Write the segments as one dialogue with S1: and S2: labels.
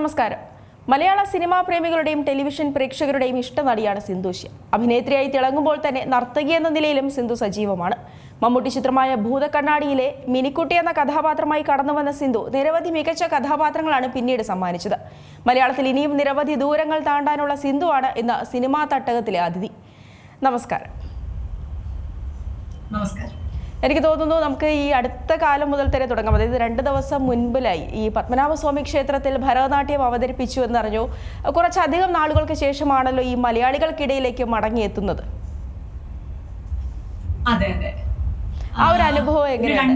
S1: നമസ്കാരം. മലയാള cinema പ്രേമികളുടെയും television പ്രേക്ഷകരുടെയും ഇഷ്ടനടിയാണ് സിന്ധുഷ്യ അഭിനേത്രിയായി തിളങ്ങുമ്പോൾ തന്നെ നർത്തകി എന്ന നിലയിലും സിന്ധു സജീവമാണ്. മമ്മൂട്ടി ചിത്രമായ ഭൂതക്കണ്ണാടിയിലെ മിനിക്കുട്ടി എന്ന കഥാപാത്രമായി കടന്നുവന്ന സിന്ധു നിരവധി മികച്ച കഥാപാത്രങ്ങളാണ് പിന്നീട് സമ്മാനിച്ചത്. മലയാളത്തിൽ ഇനിയും നിരവധി ദൂരങ്ങൾ താണ്ടാനുള്ള സിന്ധുവാണ് ഇന്ന് സിനിമാ തട്ടകത്തിലെ അതിഥി. നമസ്കാരം.
S2: നമസ്കാരം.
S1: എനിക്ക് തോന്നുന്നു നമുക്ക് ഈ അടുത്ത കാലം മുതൽ തന്നെ തുടങ്ങാം. അതായത് രണ്ട് ദിവസം മുൻപിലായി ഈ പത്മനാഭസ്വാമി ക്ഷേത്രത്തിൽ ഭരതനാട്യം അവതരിപ്പിച്ചു എന്നറിഞ്ഞു. കുറച്ചധികം നാളുകൾക്ക് ശേഷമാണല്ലോ ഈ മലയാളികൾക്കിടയിലേക്ക് മടങ്ങിയെത്തുന്നത്.
S2: അതെ അതെ.
S1: ആ ഒരു അനുഭവം എങ്ങനെയാണ്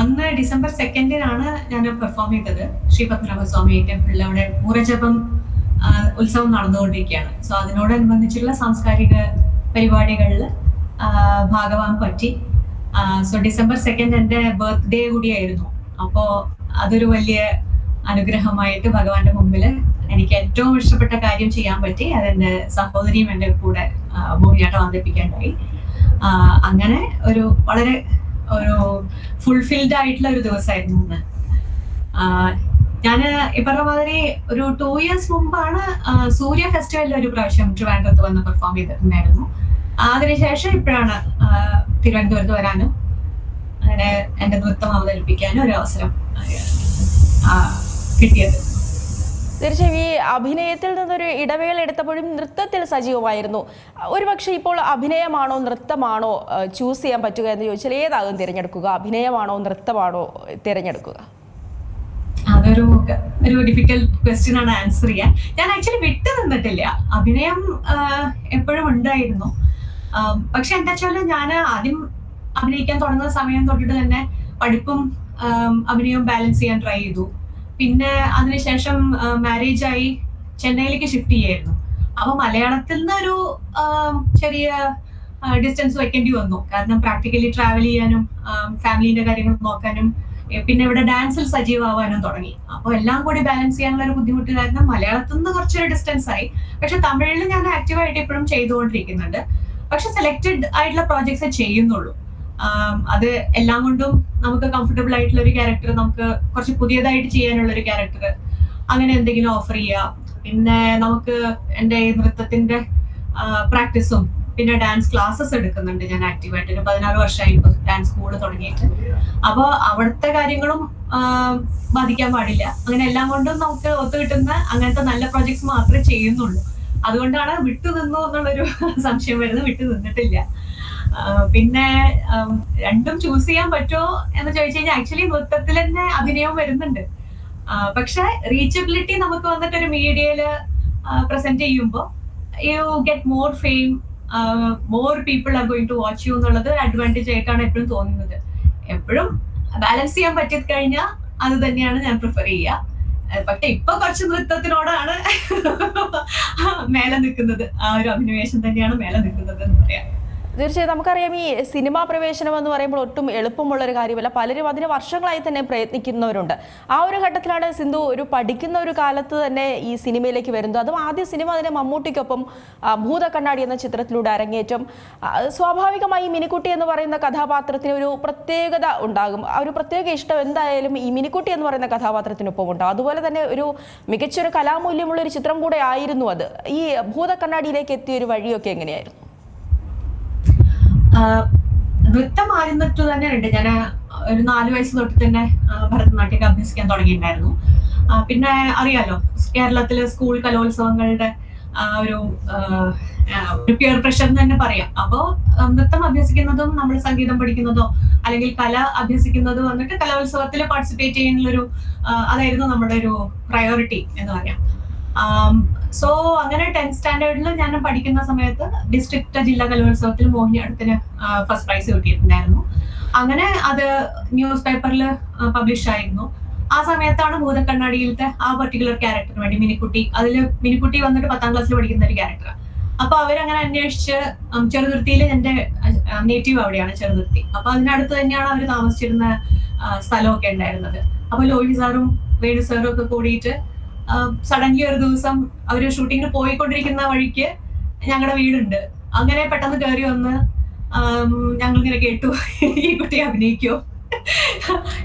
S2: അന്ന് ഡിസംബർ സെക്കൻഡിനാണ് ഞാൻ പെർഫോം ചെയ്തത്. ശ്രീ പത്മനാഭസ്വാമി ടെമ്പിളിൽ അവിടെ പൂരജപം ഉത്സവം നടന്നുകൊണ്ടിരിക്കുകയാണ്. സോ അതിനോടനുബന്ധിച്ചുള്ള സാംസ്കാരിക പരിപാടികളിൽ ഭാഗമാകാൻ പറ്റി. സോ ഡിസംബർ സെക്കൻഡ് എന്റെ ബർത്ത്ഡേ കൂടിയായിരുന്നു. അപ്പോ അതൊരു വലിയ അനുഗ്രഹമായിട്ട് ഭഗവാന്റെ മുമ്പിൽ എനിക്ക് ഏറ്റവും ഇഷ്ടപ്പെട്ട കാര്യം ചെയ്യാൻ പറ്റി. അതെന്റെ സഹോദരിയും എന്റെ കൂടെ മോഹിനിയാട്ടം അവതരിപ്പിക്കാണ്ടായി അങ്ങനെ ഒരു വളരെ ഒരു ഫുൾഫിൽഡ് ആയിട്ടുള്ള ഒരു ദിവസമായിരുന്നു ഇന്ന്. ഞാൻ ഈ പറഞ്ഞ മാതിരി ഒരു ടു ഇയേഴ്സ് മുമ്പാണ് സൂര്യ ഫെസ്റ്റിവലിൽ ഒരു പ്രാവശ്യം ട്രിവാൻഡ്രത്ത് വന്ന് പെർഫോം ചെയ്തിട്ടുണ്ടായിരുന്നു. അതിനുശേഷം ഇപ്പോഴാണ് തിരുവനന്തപുരത്ത് വരാനും അങ്ങനെ എന്റെ നൃത്തം അവതരിപ്പിക്കാനും ഒരു അവസരം കിട്ടിയത്.
S1: തീർച്ചയായും ഈ അഭിനയത്തിൽ നിന്നൊരു ഇടവേള എടുത്തപ്പോഴും നൃത്തത്തിൽ സജീവമായിരുന്നു. ഒരുപക്ഷെ ഇപ്പോൾ അഭിനയമാണോ നൃത്തമാണോ ചൂസ് ചെയ്യാൻ പറ്റുക എന്ന് ചോദിച്ചാൽ ഏതാകും തിരഞ്ഞെടുക്കുക? അഭിനയമാണോ നൃത്തമാണോ തിരഞ്ഞെടുക്കുക?
S2: അതൊരു ഒരു ഡിഫിക്കൽട്ട് ക്വസ്റ്റ്യൻ ആണ് ആൻസർ ചെയ്യാൻ. ഞാൻ ആക്ച്വലി വിട്ടു നിന്നിട്ടില്ല. അഭിനയം എപ്പോഴും ഉണ്ടായിരുന്നു. പക്ഷെ എന്താ വെച്ചാൽ ഞാൻ ആദ്യം അഭിനയിക്കാൻ തുടങ്ങുന്ന സമയം തൊട്ടിട്ട് തന്നെ പഠിപ്പും അഭിനയവും ബാലൻസ് ചെയ്യാൻ ട്രൈ ചെയ്തു. പിന്നെ അതിനുശേഷം മാരേജ് ആയി ചെന്നൈയിലേക്ക് ഷിഫ്റ്റ് ചെയ്യായിരുന്നു അപ്പൊ മലയാളത്തിൽ നിന്ന് ഒരു ചെറിയ ഡിസ്റ്റൻസ് വെക്കേണ്ടി വന്നു. കാരണം പ്രാക്ടിക്കലി ട്രാവൽ ചെയ്യാനും ഫാമിലിന്റെ കാര്യങ്ങൾ നോക്കാനും പിന്നെ ഇവിടെ ഡാൻസിൽ സജീവമാവാനും തുടങ്ങി. അപ്പോൾ എല്ലാം കൂടി ബാലൻസ് ചെയ്യാനുള്ള ഒരു ബുദ്ധിമുട്ട് കാരണം മലയാളത്തിൽ നിന്ന് കുറച്ചൊരു ഡിസ്റ്റൻസ് ആയി. പക്ഷെ തമിഴിൽ ഞാൻ ആക്റ്റീവായിട്ട് ഇപ്പോഴും ചെയ്തുകൊണ്ടിരിക്കുന്നുണ്ട്. പക്ഷെ സെലക്റ്റഡ് ആയിട്ടുള്ള പ്രോജക്ട്സ് ചെയ്യുന്നുള്ളൂ. അത് എല്ലാം കൊണ്ടും നമുക്ക് കംഫർട്ടബിൾ ആയിട്ടുള്ള ഒരു ക്യാരക്ടർ നമുക്ക് കുറച്ച് പുതിയതായിട്ട് ചെയ്യാനുള്ള ഒരു ക്യാരക്ടർ അങ്ങനെ എന്തെങ്കിലും ഓഫർ ചെയ്യുക പിന്നെ നമുക്ക് എന്റെ നൃത്തത്തിന്റെ പ്രാക്ടീസും പിന്നെ ഡാൻസ് ക്ലാസ്സസ് എടുക്കുന്നുണ്ട് ഞാൻ ആക്റ്റീവായിട്ട് ഒരു പതിനാറ് വർഷമായി ഡാൻസ് സ്കൂൾ തുടങ്ങിയിട്ട്. അപ്പൊ അവിടുത്തെ കാര്യങ്ങളും ബാധിക്കാൻ പാടില്ല. അങ്ങനെ എല്ലാം കൊണ്ടും നമുക്ക് ഒത്തു കിട്ടുന്ന അങ്ങനത്തെ നല്ല പ്രോജക്ട്സ് മാത്രമേ ചെയ്യുന്നുള്ളൂ. അതുകൊണ്ടാണ് വിട്ടു നിന്നു എന്നുള്ളൊരു സംശയം വരുന്നത്. വിട്ടു നിന്നിട്ടില്ല. പിന്നെ രണ്ടും ചൂസ് ചെയ്യാൻ പറ്റുമോ എന്ന് ചോദിച്ചു കഴിഞ്ഞാൽ ആക്ച്വലി നൃത്തത്തിൽ തന്നെ അഭിനയവും വരുന്നുണ്ട്. പക്ഷെ റീച്ചബിലിറ്റി നമുക്ക് വന്നിട്ട് ഒരു മീഡിയയിൽ പ്രസന്റ് ചെയ്യുമ്പോൾ you get more fame more people are going to watch you എന്നുള്ളത് അഡ്വാന്റേജ് ആയിട്ടാണ് എപ്പോഴും തോന്നുന്നത്. എപ്പോഴും ബാലൻസ് ചെയ്യാൻ പറ്റി കഴിഞ്ഞാൽ അത് തന്നെയാണ് ഞാൻ പ്രിഫർ ചെയ്യുക. പക്ഷെ ഇപ്പൊ കുറച്ച് നൃത്തത്തിനോടാണ് മേലെ നിൽക്കുന്നത്. ആ ഒരു അഭിനിവേശം തന്നെയാണ് മേലെ നിൽക്കുന്നത് എന്ന് പറയാം.
S1: തീർച്ചയായും നമുക്കറിയാം ഈ സിനിമാ പ്രവേശനം എന്ന് പറയുമ്പോൾ ഒട്ടും എളുപ്പമുള്ള ഒരു കാര്യമല്ല. പലരും അതിന് വർഷങ്ങളായി തന്നെ പ്രയത്നിക്കുന്നവരുണ്ട്. ആ ഒരു ഘട്ടത്തിലാണ് സിന്ധു ഒരു പഠിക്കുന്ന ഒരു കാലത്ത് തന്നെ ഈ സിനിമയിലേക്ക് വരുന്നത്. അതും ആദ്യ സിനിമ അതിനെ മമ്മൂട്ടിക്കൊപ്പം ഭൂത ഭൂതക്കണ്ണാടി എന്ന ചിത്രത്തിലൂടെ അരങ്ങേറ്റം. സ്വാഭാവികമായി മിനിക്കുട്ടി എന്ന് പറയുന്ന കഥാപാത്രത്തിന് ഒരു പ്രത്യേകത ഉണ്ടാകും. ആ ഒരു പ്രത്യേക ഇഷ്ടം എന്തായാലും ഈ മിനിക്കുട്ടി എന്ന് പറയുന്ന കഥാപാത്രത്തിനൊപ്പം ഉണ്ടാകും അതുപോലെ തന്നെ ഒരു മികച്ചൊരു കലാമൂല്യമുള്ള ഒരു ചിത്രം കൂടെ ആയിരുന്നു അത്. ഈ ഭൂതക്കണ്ണാടിയിലേക്ക് എത്തിയ ഒരു വഴിയൊക്കെ എങ്ങനെയായിരുന്നു?
S2: നൃത്തം തൊട്ട് തന്നെ ഉണ്ട്. ഞാൻ ഒരു നാല് വയസ്സ് തൊട്ട് തന്നെ ഭരതനാട്യം അഭ്യസിക്കാൻ തുടങ്ങിയിട്ടുണ്ടായിരുന്നു. പിന്നെ അറിയാലോ കേരളത്തിലെ സ്കൂൾ കലോത്സവങ്ങളുടെ ഒരു ഒരു പിയർ പ്രഷർ എന്ന് തന്നെ പറയാം. അപ്പോ നൃത്തം അഭ്യസിക്കുന്നതും നമ്മൾ സംഗീതം പഠിക്കുന്നതോ അല്ലെങ്കിൽ കല അഭ്യസിക്കുന്നതോ വന്നിട്ട് കലോത്സവത്തിൽ പാർട്ടിസിപ്പേറ്റ് ചെയ്യുന്നൊരു അതായിരുന്നു നമ്മുടെ ഒരു പ്രയോറിറ്റി എന്ന് പറയാം. സോ അങ്ങനെ ടെൻത്ത് സ്റ്റാൻഡേർഡിൽ ഞാൻ പഠിക്കുന്ന സമയത്ത് ഡിസ്ട്രിക്ട് ജില്ലാ കലോത്സവത്തിൽ മോഹിനിയാട്ടത്തിന് ഫസ്റ്റ് പ്രൈസ് കിട്ടിയിട്ടുണ്ടായിരുന്നു. അങ്ങനെ അത് ന്യൂസ് പേപ്പറിൽ പബ്ലിഷ് ആയിരുന്നു. ആ സമയത്താണ് ഭൂതക്കണ്ണാടിയിലത്തെ ആ പർട്ടിക്കുലർ ക്യാരക്ടറിന് വേണ്ടി മിനിക്കുട്ടി. അതിൽ മിനിക്കുട്ടി വന്നിട്ട് പത്താം ക്ലാസ്സിൽ പഠിക്കുന്ന ഒരു ക്യാരക്ടർ അപ്പൊ അവരങ്ങനെ അന്വേഷിച്ച് ചെറുതുരുത്തിയിൽ എന്റെ നേറ്റീവ് അവിടെയാണ് ചെറുതുരുത്തി. അപ്പൊ അതിനടുത്ത് തന്നെയാണ് അവർ താമസിച്ചിരുന്ന സ്ഥലമൊക്കെ ഉണ്ടായിരുന്നത്. അപ്പൊ ലോഹി സാറും വേണു സാറും ഒക്കെ കൂടിയിട്ട് സഡൻലി ഒരു ദിവസം അവർ ഷൂട്ടിങ്ങിന് പോയിക്കൊണ്ടിരിക്കുന്ന വഴിക്ക് ഞങ്ങളുടെ വീടുണ്ട്. അങ്ങനെ പെട്ടെന്ന് കയറി വന്ന് ഞങ്ങൾ ഇങ്ങനെ കേട്ടു. ഈ കുട്ടി അഭിനയിക്കോ?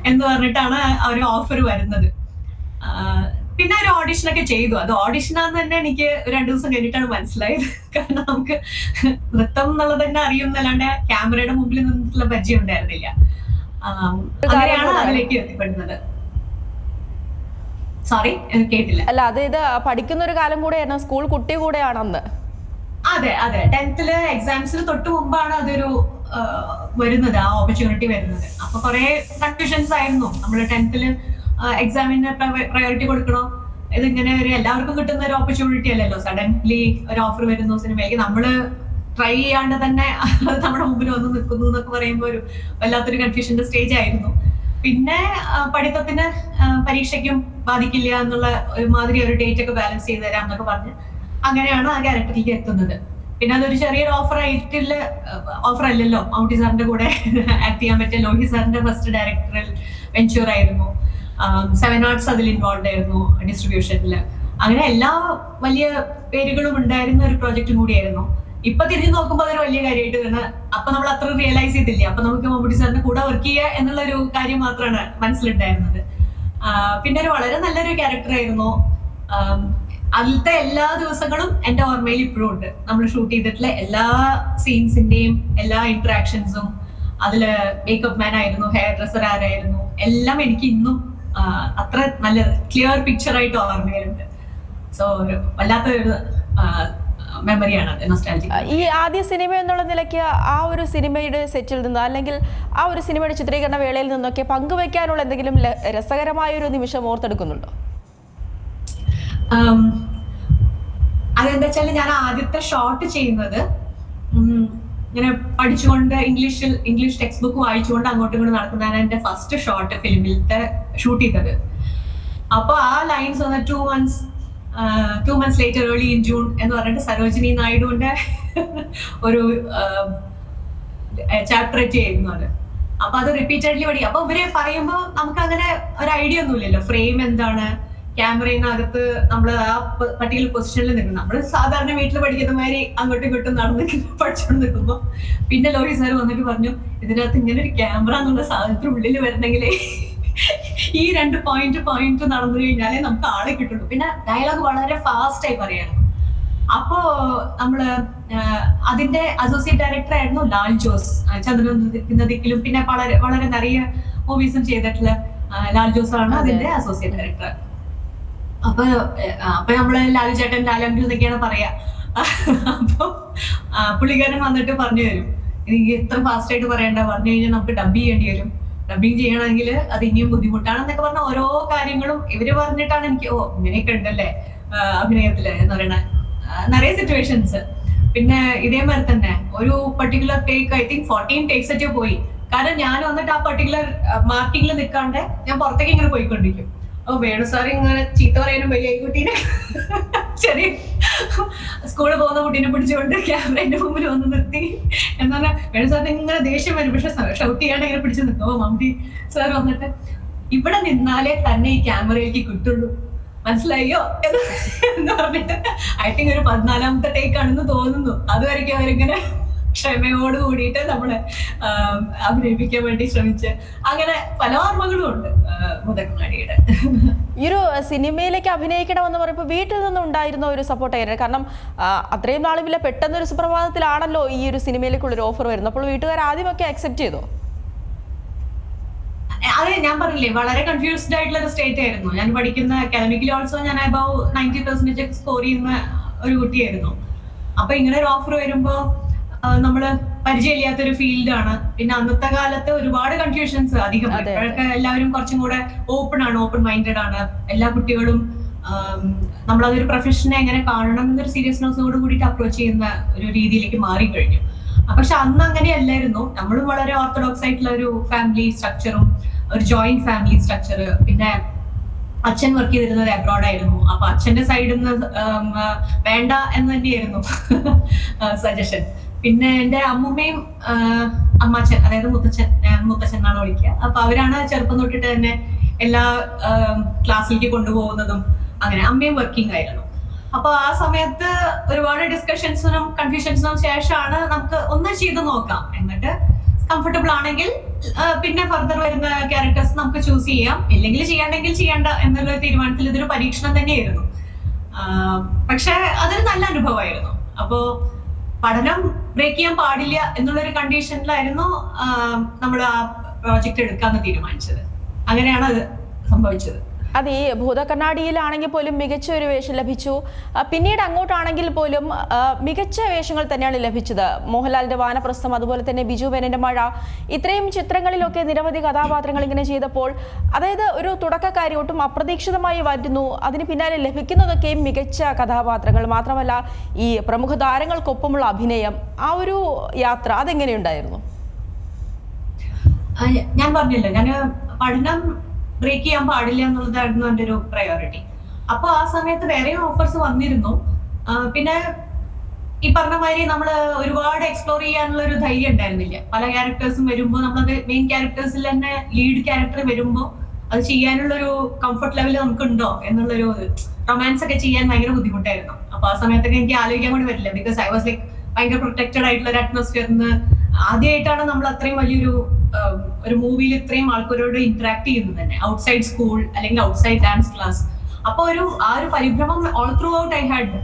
S2: എന്ന് പറഞ്ഞിട്ടാണ് അവർ ഓഫർ വരുന്നത്. പിന്നെ ഒരു ഓഡിഷനൊക്കെ ചെയ്തു. അത് ഓഡിഷനാന്ന് തന്നെ എനിക്ക് രണ്ടു ദിവസം കഴിഞ്ഞിട്ടാണ് മനസ്സിലായത്. കാരണം നമുക്ക് നൃത്തം എന്നുള്ളത് തന്നെ അറിയുന്നല്ലാണ്ട് ക്യാമറയുടെ മുമ്പിൽ നിന്നിട്ടുള്ള പരിചയം ഉണ്ടായിരുന്നില്ല. അങ്ങനെയാണ് അതിലേക്ക് എത്തിപ്പെടുന്നത്. സോറി കേട്ടില്ല.
S1: അല്ല അത് ഇത് പഠിക്കുന്ന ഒരു കാലം കൂടെയാണ് സ്കൂൾ കുട്ടി കൂടെയാണെന്ന്.
S2: അതെ അതെ. ടെൻത്തിൽ എക്സാംസിന് തൊട്ട് മുമ്പാണ് അതൊരു വരുന്നത് ആ ഓപ്പർച്യൂണിറ്റി വരുന്നത്. അപ്പൊ കുറെ കൺഫ്യൂഷൻസ് ആയിരുന്നു. നമ്മൾ ടെൻത്തിൽ എക്സാമിന് പ്രയോറിറ്റി കൊടുക്കണോ? ഇതിങ്ങനെ ഒരു എല്ലാവർക്കും കിട്ടുന്ന ഒരു ഓപ്പർച്യൂണിറ്റി അല്ലല്ലോ. സഡൻലി ഒരു ഓഫർ വരുന്നു സിനിമയ്ക്ക്. നമ്മൾ ട്രൈ ചെയ്യാണ്ട് തന്നെ നമ്മുടെ മുമ്പിൽ വന്ന് നിൽക്കുന്നു എന്നൊക്കെ പറയുമ്പോൾ ഒരു വല്ലാത്തൊരു കൺഫ്യൂഷന്റെ സ്റ്റേജ് ആയിരുന്നു. പിന്നെ പഠിത്തത്തിന് പരീക്ഷയ്ക്കും ബാധിക്കില്ല എന്നുള്ള ഒരു മാതിരി ഒരു ഡേറ്റ് ഒക്കെ ബാലൻസ് ചെയ്ത് തരാം എന്നൊക്കെ പറഞ്ഞ് അങ്ങനെയാണ് ആ ക്യാരക്ടറിലേക്ക് എത്തുന്നത്. പിന്നെ അതൊരു ചെറിയൊരു ഓഫർ ആയിട്ടില്ല ഓഫർ അല്ലല്ലോ. മൗട്ടി സാറിന്റെ കൂടെ ആക്ട് ചെയ്യാൻ പറ്റിയ ലോഹി സാറിന്റെ ഫസ്റ്റ് ഡയറക്ടറൽ വെഞ്ചൂർ ആയിരുന്നു. സെവൻ ആർട്സ് അതിൽ ഇൻവോൾവ് ആയിരുന്നു ഡിസ്ട്രിബ്യൂഷനിൽ അങ്ങനെ എല്ലാ വലിയ പേരുകളും ഉണ്ടായിരുന്ന ഒരു പ്രോജക്റ്റ് കൂടിയായിരുന്നു. ഇപ്പൊ തിരിഞ്ഞു നോക്കുമ്പോൾ അതൊരു വലിയ കാര്യമായിട്ട് തന്നെ. അപ്പൊ നമ്മൾ അത്ര റിയലൈസ് ചെയ്തില്ലേ? അപ്പൊ നമുക്ക് മമ്മൂട്ടി സാറിന്റെ കൂടെ വർക്ക് ചെയ്യുക എന്നുള്ള ഒരു കാര്യം മാത്രമാണ് മനസ്സിലുണ്ടായിരുന്നത്. പിന്നെ ഒരു വളരെ നല്ലൊരു ക്യാരക്ടർ ആയിരുന്നു. അതിലത്തെ എല്ലാ ദിവസങ്ങളും എന്റെ ഓർമ്മയിൽ ഇപ്പോഴും ഉണ്ട്. നമ്മൾ ഷൂട്ട് ചെയ്തിട്ടുള്ള എല്ലാ സീൻസിന്റെയും എല്ലാ ഇന്ററാക്ഷൻസും അതിൽ മേക്കപ്പ് മാൻ ആയിരുന്നു ഹെയർ ഡ്രസ്സർ ആരായിരുന്നു എല്ലാം എനിക്ക് ഇന്നും അത്ര നല്ല ക്ലിയർ പിക്ചർ ആയിട്ട് ഓർമ്മയിലുണ്ട്. സോ വല്ലാത്തൊരു മെമ്മറിയാണ്
S1: ഈ ആദ്യ സിനിമ എന്നുള്ള നിലയ്ക്ക് ആ ഒരു സിനിമയുടെ സെറ്റിൽ നിന്ന് അല്ലെങ്കിൽ ആ ഒരു സിനിമയുടെ ചിത്രീകരണ വേളയിൽ നിന്നൊക്കെ പങ്കുവെക്കാനുള്ള എന്തെങ്കിലും രസകരമായ ഒരു നിമിഷം ഓർത്തെടുക്കുന്നുണ്ടോ?
S2: അതെന്താ വെച്ചാൽ ഞാൻ ആദ്യത്തെ ഷോട്ട് ചെയ്യുന്നത് ഇങ്ങനെ പഠിച്ചുകൊണ്ട് ഇംഗ്ലീഷിൽ ഇംഗ്ലീഷ് ടെക്സ്റ്റ് ബുക്ക് വായിച്ചുകൊണ്ട് അങ്ങോട്ടും ഇങ്ങോട്ട് നടക്കുന്നതാണ് എന്റെ ഫസ്റ്റ് ഷോർട്ട് ഫിലിമിലത്തെ ഷൂട്ട് ചെയ്തത്. അപ്പൊ ആ ലൈൻസ് വന്ന two months two months later early in June എന്ന് പറഞ്ഞിട്ട് സരോജിനി നായിഡുവിന്റെ ഒരു ചാപ്റ്റർ ചെയ്യുന്നു അത്. അപ്പൊ അത് റിപ്പീറ്റഡ്ലി പഠിക്കും. അപ്പൊ ഇവർ പറയുമ്പോൾ നമുക്ക് അങ്ങനെ ഒരു ഐഡിയ ഒന്നുമില്ലല്ലോ ഫ്രെയിം എന്താണ്? ക്യാമറയിനകത്ത് നമ്മൾ ആ പർട്ടിക്കുലർ പൊസിഷനിൽ നിൽക്കും നമ്മൾ സാധാരണ വീട്ടിൽ പഠിക്കുന്ന മാതിരി അങ്ങോട്ടും ഇങ്ങോട്ടും നടന്ന് പഠിച്ചുകൊണ്ട് നിൽക്കുമ്പോ. പിന്നെ ലോഹി സാർ വന്നിട്ട് പറഞ്ഞു ഇതിനകത്ത് ഇങ്ങനെ ഒരു ക്യാമറ എന്നുള്ള സാധനത്തിന് ഉള്ളിൽ വരണമെങ്കിലേ ഈ രണ്ട് പോയിന്റ് പോയിന്റ് നടന്നു കഴിഞ്ഞാലേ നമുക്ക് ആളെ കിട്ടുള്ളൂ. പിന്നെ ഡയലോഗ് വളരെ ഫാസ്റ്റ് ആയി പറയണം അപ്പോ നമ്മൾ അതിന്റെ അസോസിയേറ്റ് ഡയറക്ടർ ആയിരുന്നു ലാൽ ജോസ് ചന്ദ്രനദിക്കിലും പിന്നെ വളരെ വളരെ നിറയെ മൂവീസും ചെയ്തിട്ടുള്ള ലാൽ ജോസ് ആണ് അതിന്റെ അസോസിയേറ്റ് ഡയറക്ടർ അപ്പൊ അപ്പൊ നമ്മൾ ലാലു ചേട്ടൻ ലാലങ്കിൾ എന്നൊക്കെയാണ് പറയാ. അപ്പൊ പുള്ളിക്കാരൻ വന്നിട്ട് പറഞ്ഞു തരും. എനിക്ക് എത്ര ഫാസ്റ്റ് ആയിട്ട് പറയണ്ട. പറഞ്ഞു കഴിഞ്ഞാൽ നമുക്ക് ഡബ് ചെയ്യേണ്ടി വരും. ഡബിങ് ചെയ്യണമെങ്കിൽ അത് ഇനിയും ബുദ്ധിമുട്ടാണെന്നൊക്കെ പറഞ്ഞ ഓരോ കാര്യങ്ങളും ഇവർ പറഞ്ഞിട്ടാണ് എനിക്ക് ഓ ഇങ്ങനെയൊക്കെ ഉണ്ടല്ലേ അഭിനയത്തിൽ എന്ന് പറയണ നിറയെ സിറ്റുവേഷൻസ് പിന്നെ ഇതേമാതിരി തന്നെ ഒരു particular take I think fourteen takes ഒക്കെ പോയി. കാരണം ഞാൻ വന്നിട്ട് ആ പർട്ടിക്കുലർ മാർക്കിങ്ങിൽ നിൽക്കാണ്ട് ഞാൻ പുറത്തേക്ക് ഇങ്ങനെ പോയിക്കൊണ്ടിരിക്കും. ഓ വേണു സാർ ഇങ്ങനെ ചീത്ത പറയാനും വയ്യ ഈ കുട്ടീനെ. ചെറിയ സ്കൂളിൽ പോകുന്ന കുട്ടീനെ പിടിച്ചുകൊണ്ട് ക്യാമറയുടെ മുമ്പിൽ വന്ന് നിർത്തി. എന്ന് പറഞ്ഞാൽ വേണു സാറിന് ഇങ്ങനെ ദേഷ്യം വരും. പക്ഷെ ഷൗട്ട് ചെയ്യാണ്ട് ഇങ്ങനെ പിടിച്ചു നിൽക്കുമോ മമ്മി സാർ വന്നിട്ട് ഇവിടെ നിന്നാലേ തന്നെ ഈ ക്യാമറയിലേക്ക് കിട്ടുള്ളൂ. മനസ്സിലായോ? എന്ന് പറഞ്ഞിട്ട് ഐ തിങ്ക് ഒരു പതിനാലാമത്തെ ടേക്ക് ആണെന്ന് തോന്നുന്നു. അതുവരെയ്ക്കും അവരിങ്ങനെ ക്ഷമയോട് കൂടിയിട്ട് നമ്മളെ ആം, അഭിനയിപ്പിക്കാൻ വേണ്ടി ശ്രമിച്ച് അങ്ങനെ പല ഓർമ്മകളും ഉണ്ട് മുതക്കനാടിയുടെ
S1: ഈ ഒരു സിനിമയിലേക്ക് അഭിനയിക്കണം എന്ന് പറയുമ്പോൾ വീട്ടിൽ നിന്ന് ഉണ്ടായിരുന്ന ഒരു സപ്പോർട്ട് ആയിരുന്നു. കാരണം അത്രയും നാളുമില്ല പെട്ടെന്നൊരു സുപ്രഭാതത്തിലാണല്ലോ ഈ ഒരു സിനിമയിലേക്കുള്ള ഒരു ഓഫർ വരുന്നത്. അപ്പോൾ വീട്ടുകാർ ആദ്യമൊക്കെ അക്സെപ്റ്റ് ചെയ്തോ?
S2: അതെ ഞാൻ പറഞ്ഞില്ലേ വളരെ കൺഫ്യൂസ്ഡ് ആയിട്ടുള്ള ഒരു സ്റ്റേറ്റ് ആയിരുന്നു. ഞാൻ പഠിക്കുന്ന അക്കാഡമിക്കിൽ ഓൾസോ ഞാൻ അബൌ നയന്റി പെർസെന്റേജ് സ്കോർ ചെയ്യുന്ന ഒരു കുട്ടിയായിരുന്നു. അപ്പൊ ഇങ്ങനെ ഒരു ഓഫർ വരുമ്പോ ആ, പരിചയമില്ലാത്ത ഒരു ഫീൽഡാണ്. പിന്നെ അന്നത്തെ കാലത്ത് ഒരുപാട് കൺഫ്യൂഷൻസ് അധികം. ഇപ്പോഴൊക്കെ എല്ലാവരും കുറച്ചും കൂടെ ഓപ്പൺ ആണ് ഓപ്പൺ മൈൻഡഡ് ആണ്. എല്ലാ കുട്ടികളും നമ്മളതൊരു പ്രൊഫഷനെ എങ്ങനെ കാണണം എന്നൊരു സീരിയസ്നെസ്സോട് കൂടിയിട്ട് അപ്രോച്ച് ചെയ്യുന്ന ഒരു രീതിയിലേക്ക് മാറി കഴിഞ്ഞു പക്ഷെ അന്ന് അങ്ങനെയല്ലായിരുന്നു. നമ്മളും വളരെ ഓർത്തഡോക്സ് ആയിട്ടുള്ള ഒരു ഫാമിലി സ്ട്രക്ചറും ഒരു ജോയിന്റ് ഫാമിലി സ്ട്രക്ചർ പിന്നെ അച്ഛൻ വർക്ക് ചെയ്തിരുന്നത് അബ്രോഡ് ആയിരുന്നു. അപ്പൊ അച്ഛന്റെ സൈഡിൽ നിന്ന് വേണ്ട എന്ന് തന്നെയായിരുന്നു സജഷൻ പിന്നെ എന്റെ അമ്മുമ്മയും അമ്മാച്ചൻ അതായത് മുത്തച്ഛൻ മുത്തച്ഛൻ എന്നാണ് വിളിക്കുക. അപ്പൊ അവരാണ് ചെറുപ്പം തൊട്ടിട്ട് തന്നെ എല്ലാ ക്ലാസ്സിലേക്ക് കൊണ്ടുപോകുന്നതും അങ്ങനെ അമ്മയും വർക്കിംഗ് ആയിരുന്നു. അപ്പൊ ആ സമയത്ത് ഒരുപാട് ഡിസ്കഷൻസിനും കൺഫ്യൂഷൻസിനും ശേഷമാണ് നമുക്ക് ഒന്ന് ചെയ്ത് നോക്കാം. എന്നിട്ട് കംഫർട്ടബിൾ ആണെങ്കിൽ പിന്നെ ഫർദർ വരുന്ന ക്യാരക്ടേഴ്സ് നമുക്ക് ചൂസ് ചെയ്യാം. ഇല്ലെങ്കിൽ ചെയ്യണ്ടെങ്കിൽ ചെയ്യണ്ട എന്നുള്ള തീരുമാനത്തിൽ ഇതൊരു പരീക്ഷണം തന്നെയായിരുന്നു. പക്ഷെ അതൊരു നല്ല അനുഭവമായിരുന്നു. അപ്പോ പഠനം ബ്രേക്ക് ചെയ്യാൻ പാടില്ല എന്നുള്ള എന്നുള്ളൊരു കണ്ടീഷനിലായിരുന്നു നമ്മൾ ആ പ്രോജക്റ്റ് എടുക്കാന്ന് തീരുമാനിച്ചത്. അങ്ങനെയാണ് അത് സംഭവിച്ചത്.
S1: അത് ഈ ഭൂതക്കണ്ണാടിയിലാണെങ്കിൽ പോലും മികച്ച ഒരു വേഷം ലഭിച്ചു. പിന്നീട് അങ്ങോട്ടാണെങ്കിൽ പോലും മികച്ച വേഷങ്ങൾ തന്നെയാണ് ലഭിച്ചത്. മോഹൻലാലിന്റെ വാനപ്രസ്ഥം അതുപോലെ തന്നെ ബിജു മേനന്റെ മഴ ഇത്രയും ചിത്രങ്ങളിലൊക്കെ നിരവധി കഥാപാത്രങ്ങൾ ഇങ്ങനെ ചെയ്തപ്പോൾ അതായത് ഒരു തുടക്കക്കാരി ഒട്ടും അപ്രതീക്ഷിതമായി വരുന്നു. അതിന് പിന്നാലെ ലഭിക്കുന്നതൊക്കെയും മികച്ച കഥാപാത്രങ്ങൾ മാത്രമല്ല ഈ പ്രമുഖ താരങ്ങൾക്കൊപ്പമുള്ള അഭിനയം. ആ ഒരു യാത്ര അതെങ്ങനെയുണ്ടായിരുന്നു?
S2: ഞാൻ പറഞ്ഞില്ല ഞാൻ പഠനം ബ്രേക്ക് ചെയ്യാൻ പാടില്ല എന്നുള്ളതായിരുന്നു എന്റെ ഒരു പ്രയോറിറ്റി അപ്പൊ ആ സമയത്ത് വേറെയും ഓഫേഴ്സ് വന്നിരുന്നു. പിന്നെ ഈ പറഞ്ഞ മാതിരി നമ്മൾ ഒരുപാട് എക്സ്പ്ലോർ ചെയ്യാനുള്ള ഒരു ധൈര്യം ഉണ്ടായിരുന്നില്ല. പല ക്യാരക്ടേഴ്സും വരുമ്പോൾ നമ്മളത് മെയിൻ ക്യാരക്ടേഴ്സിൽ തന്നെ ലീഡ് ക്യാരക്ടർ വരുമ്പോൾ അത് ചെയ്യാനുള്ള ഒരു കംഫർട്ട് ലെവൽ നമുക്ക് നമുക്കുണ്ടോ എന്നുള്ളൊരു റൊമാൻസ് ഒക്കെ ചെയ്യാൻ ഭയങ്കര ബുദ്ധിമുട്ടായിരുന്നു. അപ്പൊ ആ സമയത്തൊക്കെ എനിക്ക് ആലോചിക്കാൻ കൂടി പറ്റില്ല. ബിക്കോസ് ഐ വാസ് ലൈക്ക് ഭയങ്കര പ്രൊട്ടക്റ്റഡ് ആയിട്ടുള്ള ഒരു അറ്റ്മോസ്ഫിയറിന് ആദ്യമായിട്ടാണ് നമ്മൾ അത്രയും വലിയൊരു ഒരു മൂവിയിൽ ഇത്രയും ആൾക്കാരോട് ഇന്ററാക്ട് ചെയ്യുന്നത് തന്നെ. ഔട്ട്സൈഡ് സ്കൂൾ അല്ലെങ്കിൽ ഔട്ട്സൈഡ് ഡാൻസ് ക്ലാസ് അപ്പൊ ഒരു ആ ഒരു പരിഭ്രമം all throughout I had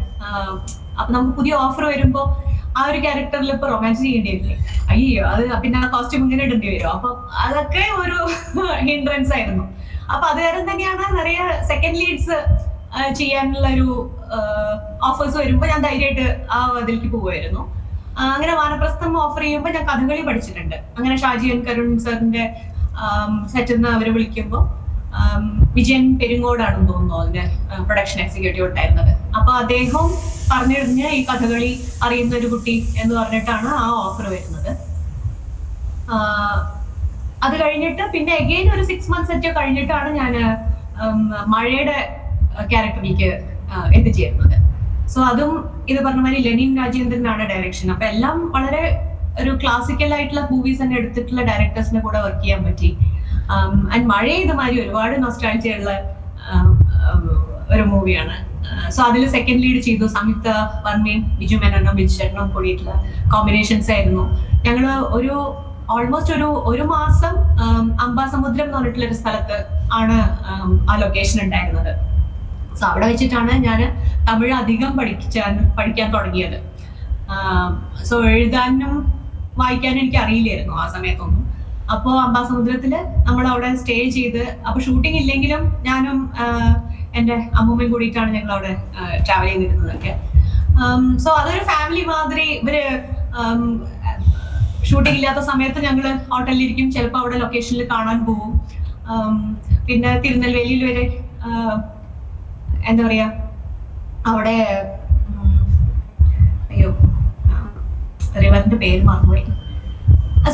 S2: അപ്പൊ നമുക്ക് പുതിയ ഓഫർ വരുമ്പോ ആ ഒരു ക്യാരക്ടറിൽ ഇപ്പൊ റൊമാൻസ് ചെയ്യേണ്ടി വരില്ലേ? അയ്യോ അത് പിന്നെ കോസ്റ്റ്യൂം ഇങ്ങനെ ഇടേണ്ടി വരും. അപ്പൊ അതൊക്കെ ഒരു ഹിൻഡ്രൻസ് ആയിരുന്നു. അപ്പൊ അത് കാരണം തന്നെയാണ് നിറയെ സെക്കൻഡ് ലീഡ്സ് ചെയ്യാനുള്ള ഒരു ഓഫേഴ്സ് വരുമ്പോൾ ഞാൻ ധൈര്യമായിട്ട് ആ അതിലേക്ക് പോവുമായിരുന്നു. ആ, അങ്ങനെ വാനപ്രസ്ഥം ഓഫർ ചെയ്യുമ്പോൾ ഞാൻ കഥകളി പഠിച്ചിട്ടുണ്ട്. അങ്ങനെ ഷാജി എൻ കരുൺ സാറിന്റെ സെറ്റിൽ നിന്ന് അവരെ വിളിക്കുമ്പോൾ വിജയൻ പെരുങ്ങോടാണെന്ന് തോന്നുന്നു അതിന്റെ പ്രൊഡക്ഷൻ എക്സിക്യൂട്ടീവ് ഉണ്ടായിരുന്നത്. അപ്പൊ അദ്ദേഹം പറഞ്ഞിരുന്ന ഈ കഥകളി അറിയുന്ന ഒരു കുട്ടി എന്ന് പറഞ്ഞിട്ടാണ് ആ ഓഫർ വരുന്നത്. അത് കഴിഞ്ഞിട്ട് പിന്നെ അഗെയിൻ ഒരു സിക്സ് മന്ത്സ് ഒക്കെ കഴിഞ്ഞിട്ടാണ് ഞാൻ മഴയുടെ ക്യാരക്ടറിലേക്ക് എത്തിച്ചേരുന്നത്. സോ അതും ഇത് പറഞ്ഞ മാതിരി ലെനിൻ രാജേന്ദ്രനാണ് ഡയറക്ഷൻ അപ്പൊ എല്ലാം വളരെ ഒരു ക്ലാസിക്കൽ ആയിട്ടുള്ള മൂവീസ് തന്നെ എടുത്തിട്ടുള്ള ഡയറക്ടേഴ്സിനെ കൂടെ വർക്ക് ചെയ്യാൻ പറ്റി. ആൻഡ് മഴ ഇതുമാതിരി ഒരുപാട് നൊസ്റ്റാൾജിയുള്ള ഒരു മൂവിയാണ് സോ അതിൽ സെക്കൻഡ് ലീഡ് ചെയ്തു. സംയുക്ത വർമ്മയും ബിജു മേനോനും ബിജു ചേട്ടനും കൂടിയിട്ടുള്ള കോമ്പിനേഷൻസ് ആയിരുന്നു. ഞങ്ങൾ ഒരു ഓൾമോസ്റ്റ് ഒരു ഒരു മാസം ആം, അംബാസമുദ്രം എന്ന് പറഞ്ഞിട്ടുള്ള ഒരു സ്ഥലത്ത് ആണ് ആ ലൊക്കേഷൻ ഉണ്ടായിരുന്നത്. സോ അവിടെ വെച്ചിട്ടാണ് ഞാൻ തമിഴ് അധികം പഠിക്കാൻ പഠിക്കാൻ തുടങ്ങിയത്. സോ എഴുതാനും വായിക്കാനും എനിക്ക് അറിയില്ലായിരുന്നു ആ സമയത്തൊന്നും. അപ്പോൾ അംബാസമുദ്രത്തിൽ നമ്മൾ അവിടെ സ്റ്റേ ചെയ്ത് അപ്പോൾ ഷൂട്ടിംഗ് ഇല്ലെങ്കിലും ഞാനും എന്റെ അമ്മൂമ്മയും കൂടിയിട്ടാണ് ഞങ്ങൾ അവിടെ ട്രാവൽ ചെയ്തിരുന്നതൊക്കെ. സോ അതൊരു ഫാമിലി മാതിരി ഇവർ ഷൂട്ടിംഗ് ഇല്ലാത്ത സമയത്ത് ഞങ്ങൾ ഹോട്ടലിലിരിക്കും ചിലപ്പോൾ അവിടെ ലൊക്കേഷനിൽ കാണാൻ ഉം, പിന്നെ തിരുനെൽവേലിയിൽ വരെ എന്താ പറയാ അവിടെ അയ്യോ റിവറിന്റെ പേര് മറന്നുപോയി.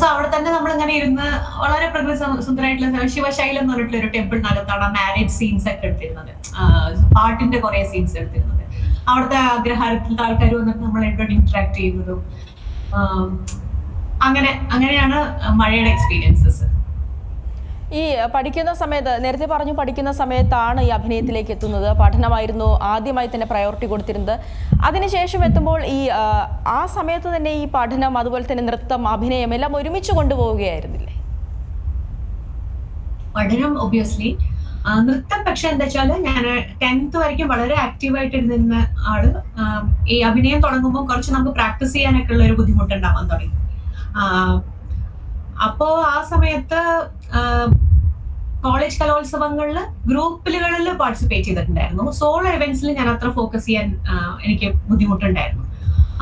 S2: സോ അവിടെ തന്നെ നമ്മൾ ഇങ്ങനെ ഇരുന്ന് വളരെ പ്രകൃതി സുന്ദരമായിട്ടുള്ള ശിവശൈലം എന്ന് പറഞ്ഞിട്ടുള്ള ഒരു ടെമ്പിളിനകത്താണ് മാരേജ് സീൻസ് ഒക്കെ എടുത്തിരുന്നത്. പാട്ടിന്റെ കുറെ സീൻസ് എടുത്തിരുന്നത്. അവിടുത്തെ അഗ്രഹാരത്തിലത്തെ ആൾക്കാർ വന്നിട്ട് നമ്മൾ എന്നോട് ഇന്ററാക്ട് ചെയ്യുന്നതും അങ്ങനെ അങ്ങനെയാണ് മഴയുടെ എക്സ്പീരിയൻസസ്
S1: ഈ പഠിക്കുന്ന സമയത്ത് നേരത്തെ പറഞ്ഞു പഠിക്കുന്ന സമയത്താണ് ഈ അഭിനയത്തിലേക്ക് എത്തുന്നത്. പഠനമായിരുന്നു ആദ്യമായി തന്നെ പ്രയോറിറ്റി കൊടുത്തിരുന്നത്. അതിനുശേഷം എത്തുമ്പോൾ ഈ ആ, സമയത്ത് തന്നെ ഈ പഠനം അതുപോലെ തന്നെ നൃത്തം അഭിനയം എല്ലാം ഒരുമിച്ച് കൊണ്ടുപോവുകയായിരുന്നില്ലേ?
S2: പഠനം ഒബിയസ്ലി നൃത്തം പക്ഷെ എന്താ വെച്ചാൽ ഞാൻ ടെൻത്ത് വരയ്ക്കും വളരെ ആക്റ്റീവായിട്ട് ഇരുന്നിരുന്ന ആൾ. ഈ അഭിനയം തുടങ്ങുമ്പോൾ കുറച്ച് നമുക്ക് പ്രാക്ടീസ് ചെയ്യാനൊക്കെ ഉള്ള ഒരു ബുദ്ധിമുട്ടുണ്ടാവാൻ തുടങ്ങി. അപ്പോ ആ സമയത്ത് കോളേജ് കലോത്സവങ്ങളിൽ ഗ്രൂപ്പുകളിൽ പാർട്ടിസിപ്പേറ്റ് ചെയ്തിട്ടുണ്ടായിരുന്നു. സോളോ ഇവന്റ്സിൽ ഞാൻ അത്ര ഫോക്കസ് ചെയ്യാൻ എനിക്ക് ബുദ്ധിമുട്ടുണ്ടായിരുന്നു.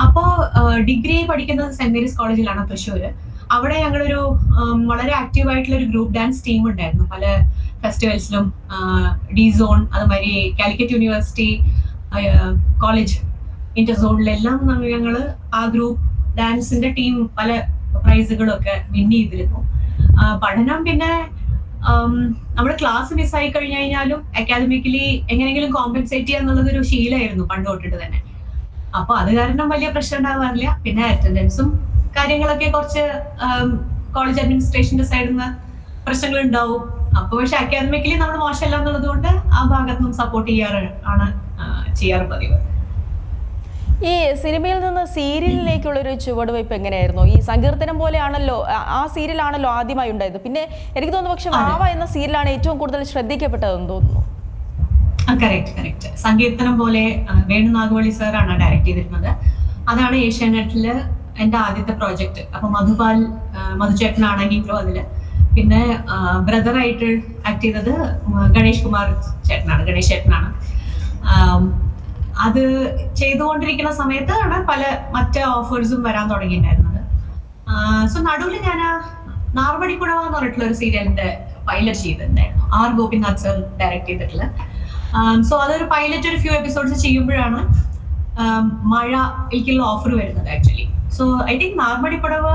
S2: അപ്പോ ഡിഗ്രി പഠിക്കുന്നത് സെന്റ് മേരീസ് കോളേജിലാണ് തൃശ്ശൂര്. അവിടെ ഞങ്ങളൊരു വളരെ ആക്റ്റീവ് ആയിട്ടുള്ള ഒരു ഗ്രൂപ്പ് ഡാൻസ് ടീം ഉണ്ടായിരുന്നു. പല ഫെസ്റ്റിവൽസിലും ഡി സോൺ അതുമാതിരി കാലിക്കറ്റ് യൂണിവേഴ്സിറ്റി കോളേജ് ഇന്റർ സോണിലെല്ലാം ഞങ്ങൾ ആ ഗ്രൂപ്പ് ഡാൻസിന്റെ ടീം പല പ്രൈസുകളും ഒക്കെ വിൻ ചെയ്തിരുന്നു. പഠനം പിന്നെ നമ്മുടെ ക്ലാസ് മിസ്സായി കഴിഞ്ഞു കഴിഞ്ഞാലും അക്കാദമിക്കലി എങ്ങനെയെങ്കിലും കോമ്പൻസേറ്റ് ചെയ്യുക എന്നുള്ളത് ഒരു ശീലമായിരുന്നു പണ്ട് തൊട്ടിട്ട് തന്നെ. അപ്പൊ അത് കാരണം വലിയ പ്രശ്നം ഉണ്ടാവാറില്ല. പിന്നെ അറ്റൻഡൻസും കാര്യങ്ങളൊക്കെ കുറച്ച് കോളേജ് അഡ്മിനിസ്ട്രേഷന്റെ സൈഡിൽ നിന്ന് പ്രശ്നങ്ങൾ ഉണ്ടാവും അപ്പൊ പക്ഷെ അക്കാദമിക്കലി നമ്മൾ മോശമല്ല എന്നുള്ളത് കൊണ്ട് ആ ഭാഗത്തും സപ്പോർട്ട് ചെയ്യാറ് ആണ് ചെയ്യാറ് പതിവ്.
S1: ഈ സിനിമയിൽ നിന്ന് സീരിയലിലേക്കുള്ള ഒരു ചുവടുവയ്പ് എങ്ങനെയായിരുന്നു? ഈ സങ്കീർത്തനം പോലെയാണല്ലോ ആ- സീരിയലാണല്ലോ ആദ്യമായി ഉണ്ടായത്. പിന്നെ എനിക്ക് തോന്നുന്നു പക്ഷെ വാവ എന്ന സീരിയലാണ് ഏറ്റവും കൂടുതൽ ശ്രദ്ധിക്കപ്പെട്ടതെന്ന് തോന്നുന്നു.
S2: കറക്റ്റ് കറക്റ്റ് സങ്കീർത്തനം പോലെ വേണു നാഗവള്ളി സാറാണ് ഡയറക്ട് ചെയ്തിരുന്നത്. അതാണ് ഏഷ്യാനെറ്റിൽ എന്റെ ആദ്യത്തെ പ്രോജക്റ്റ് അപ്പൊ മധുപാൽ ആ, മധുചേട്ടനാണെങ്കിലും അതിൽ. പിന്നെ ബ്രദറായിട്ട് ആക്ട് ചെയ്തത് ഗണേഷ് കുമാർ ചേട്ടനാണ് ഗണേഷ് ചേട്ടനാണ്. അത് ചെയ്തുകൊണ്ടിരിക്കുന്ന സമയത്താണ് പല മറ്റ് ഓഫേഴ്സും വരാൻ തുടങ്ങിയിട്ടുണ്ടായിരുന്നത്. സോ നടുവിൽ ഞാൻ നാർവടിക്കുടവ എന്ന് പറഞ്ഞിട്ടുള്ള ഒരു സീരിയലിന്റെ പൈലറ്റ് ചെയ്തിട്ടുണ്ടായിരുന്നു. ആർ ഗോപിനാഥ് സർ ഡയറക്ട് ചെയ്തിട്ടുള്ള സോ അതൊരു പൈലറ്റ് ഒരു ഫ്യൂ എപ്പിസോഡ്സ് ചെയ്യുമ്പോഴാണ് മഴ എനിക്കുള്ള ഓഫർ വരുന്നത് ആക്ച്വലി സോ ഐ തിങ്ക് നാർമടിപ്പടവ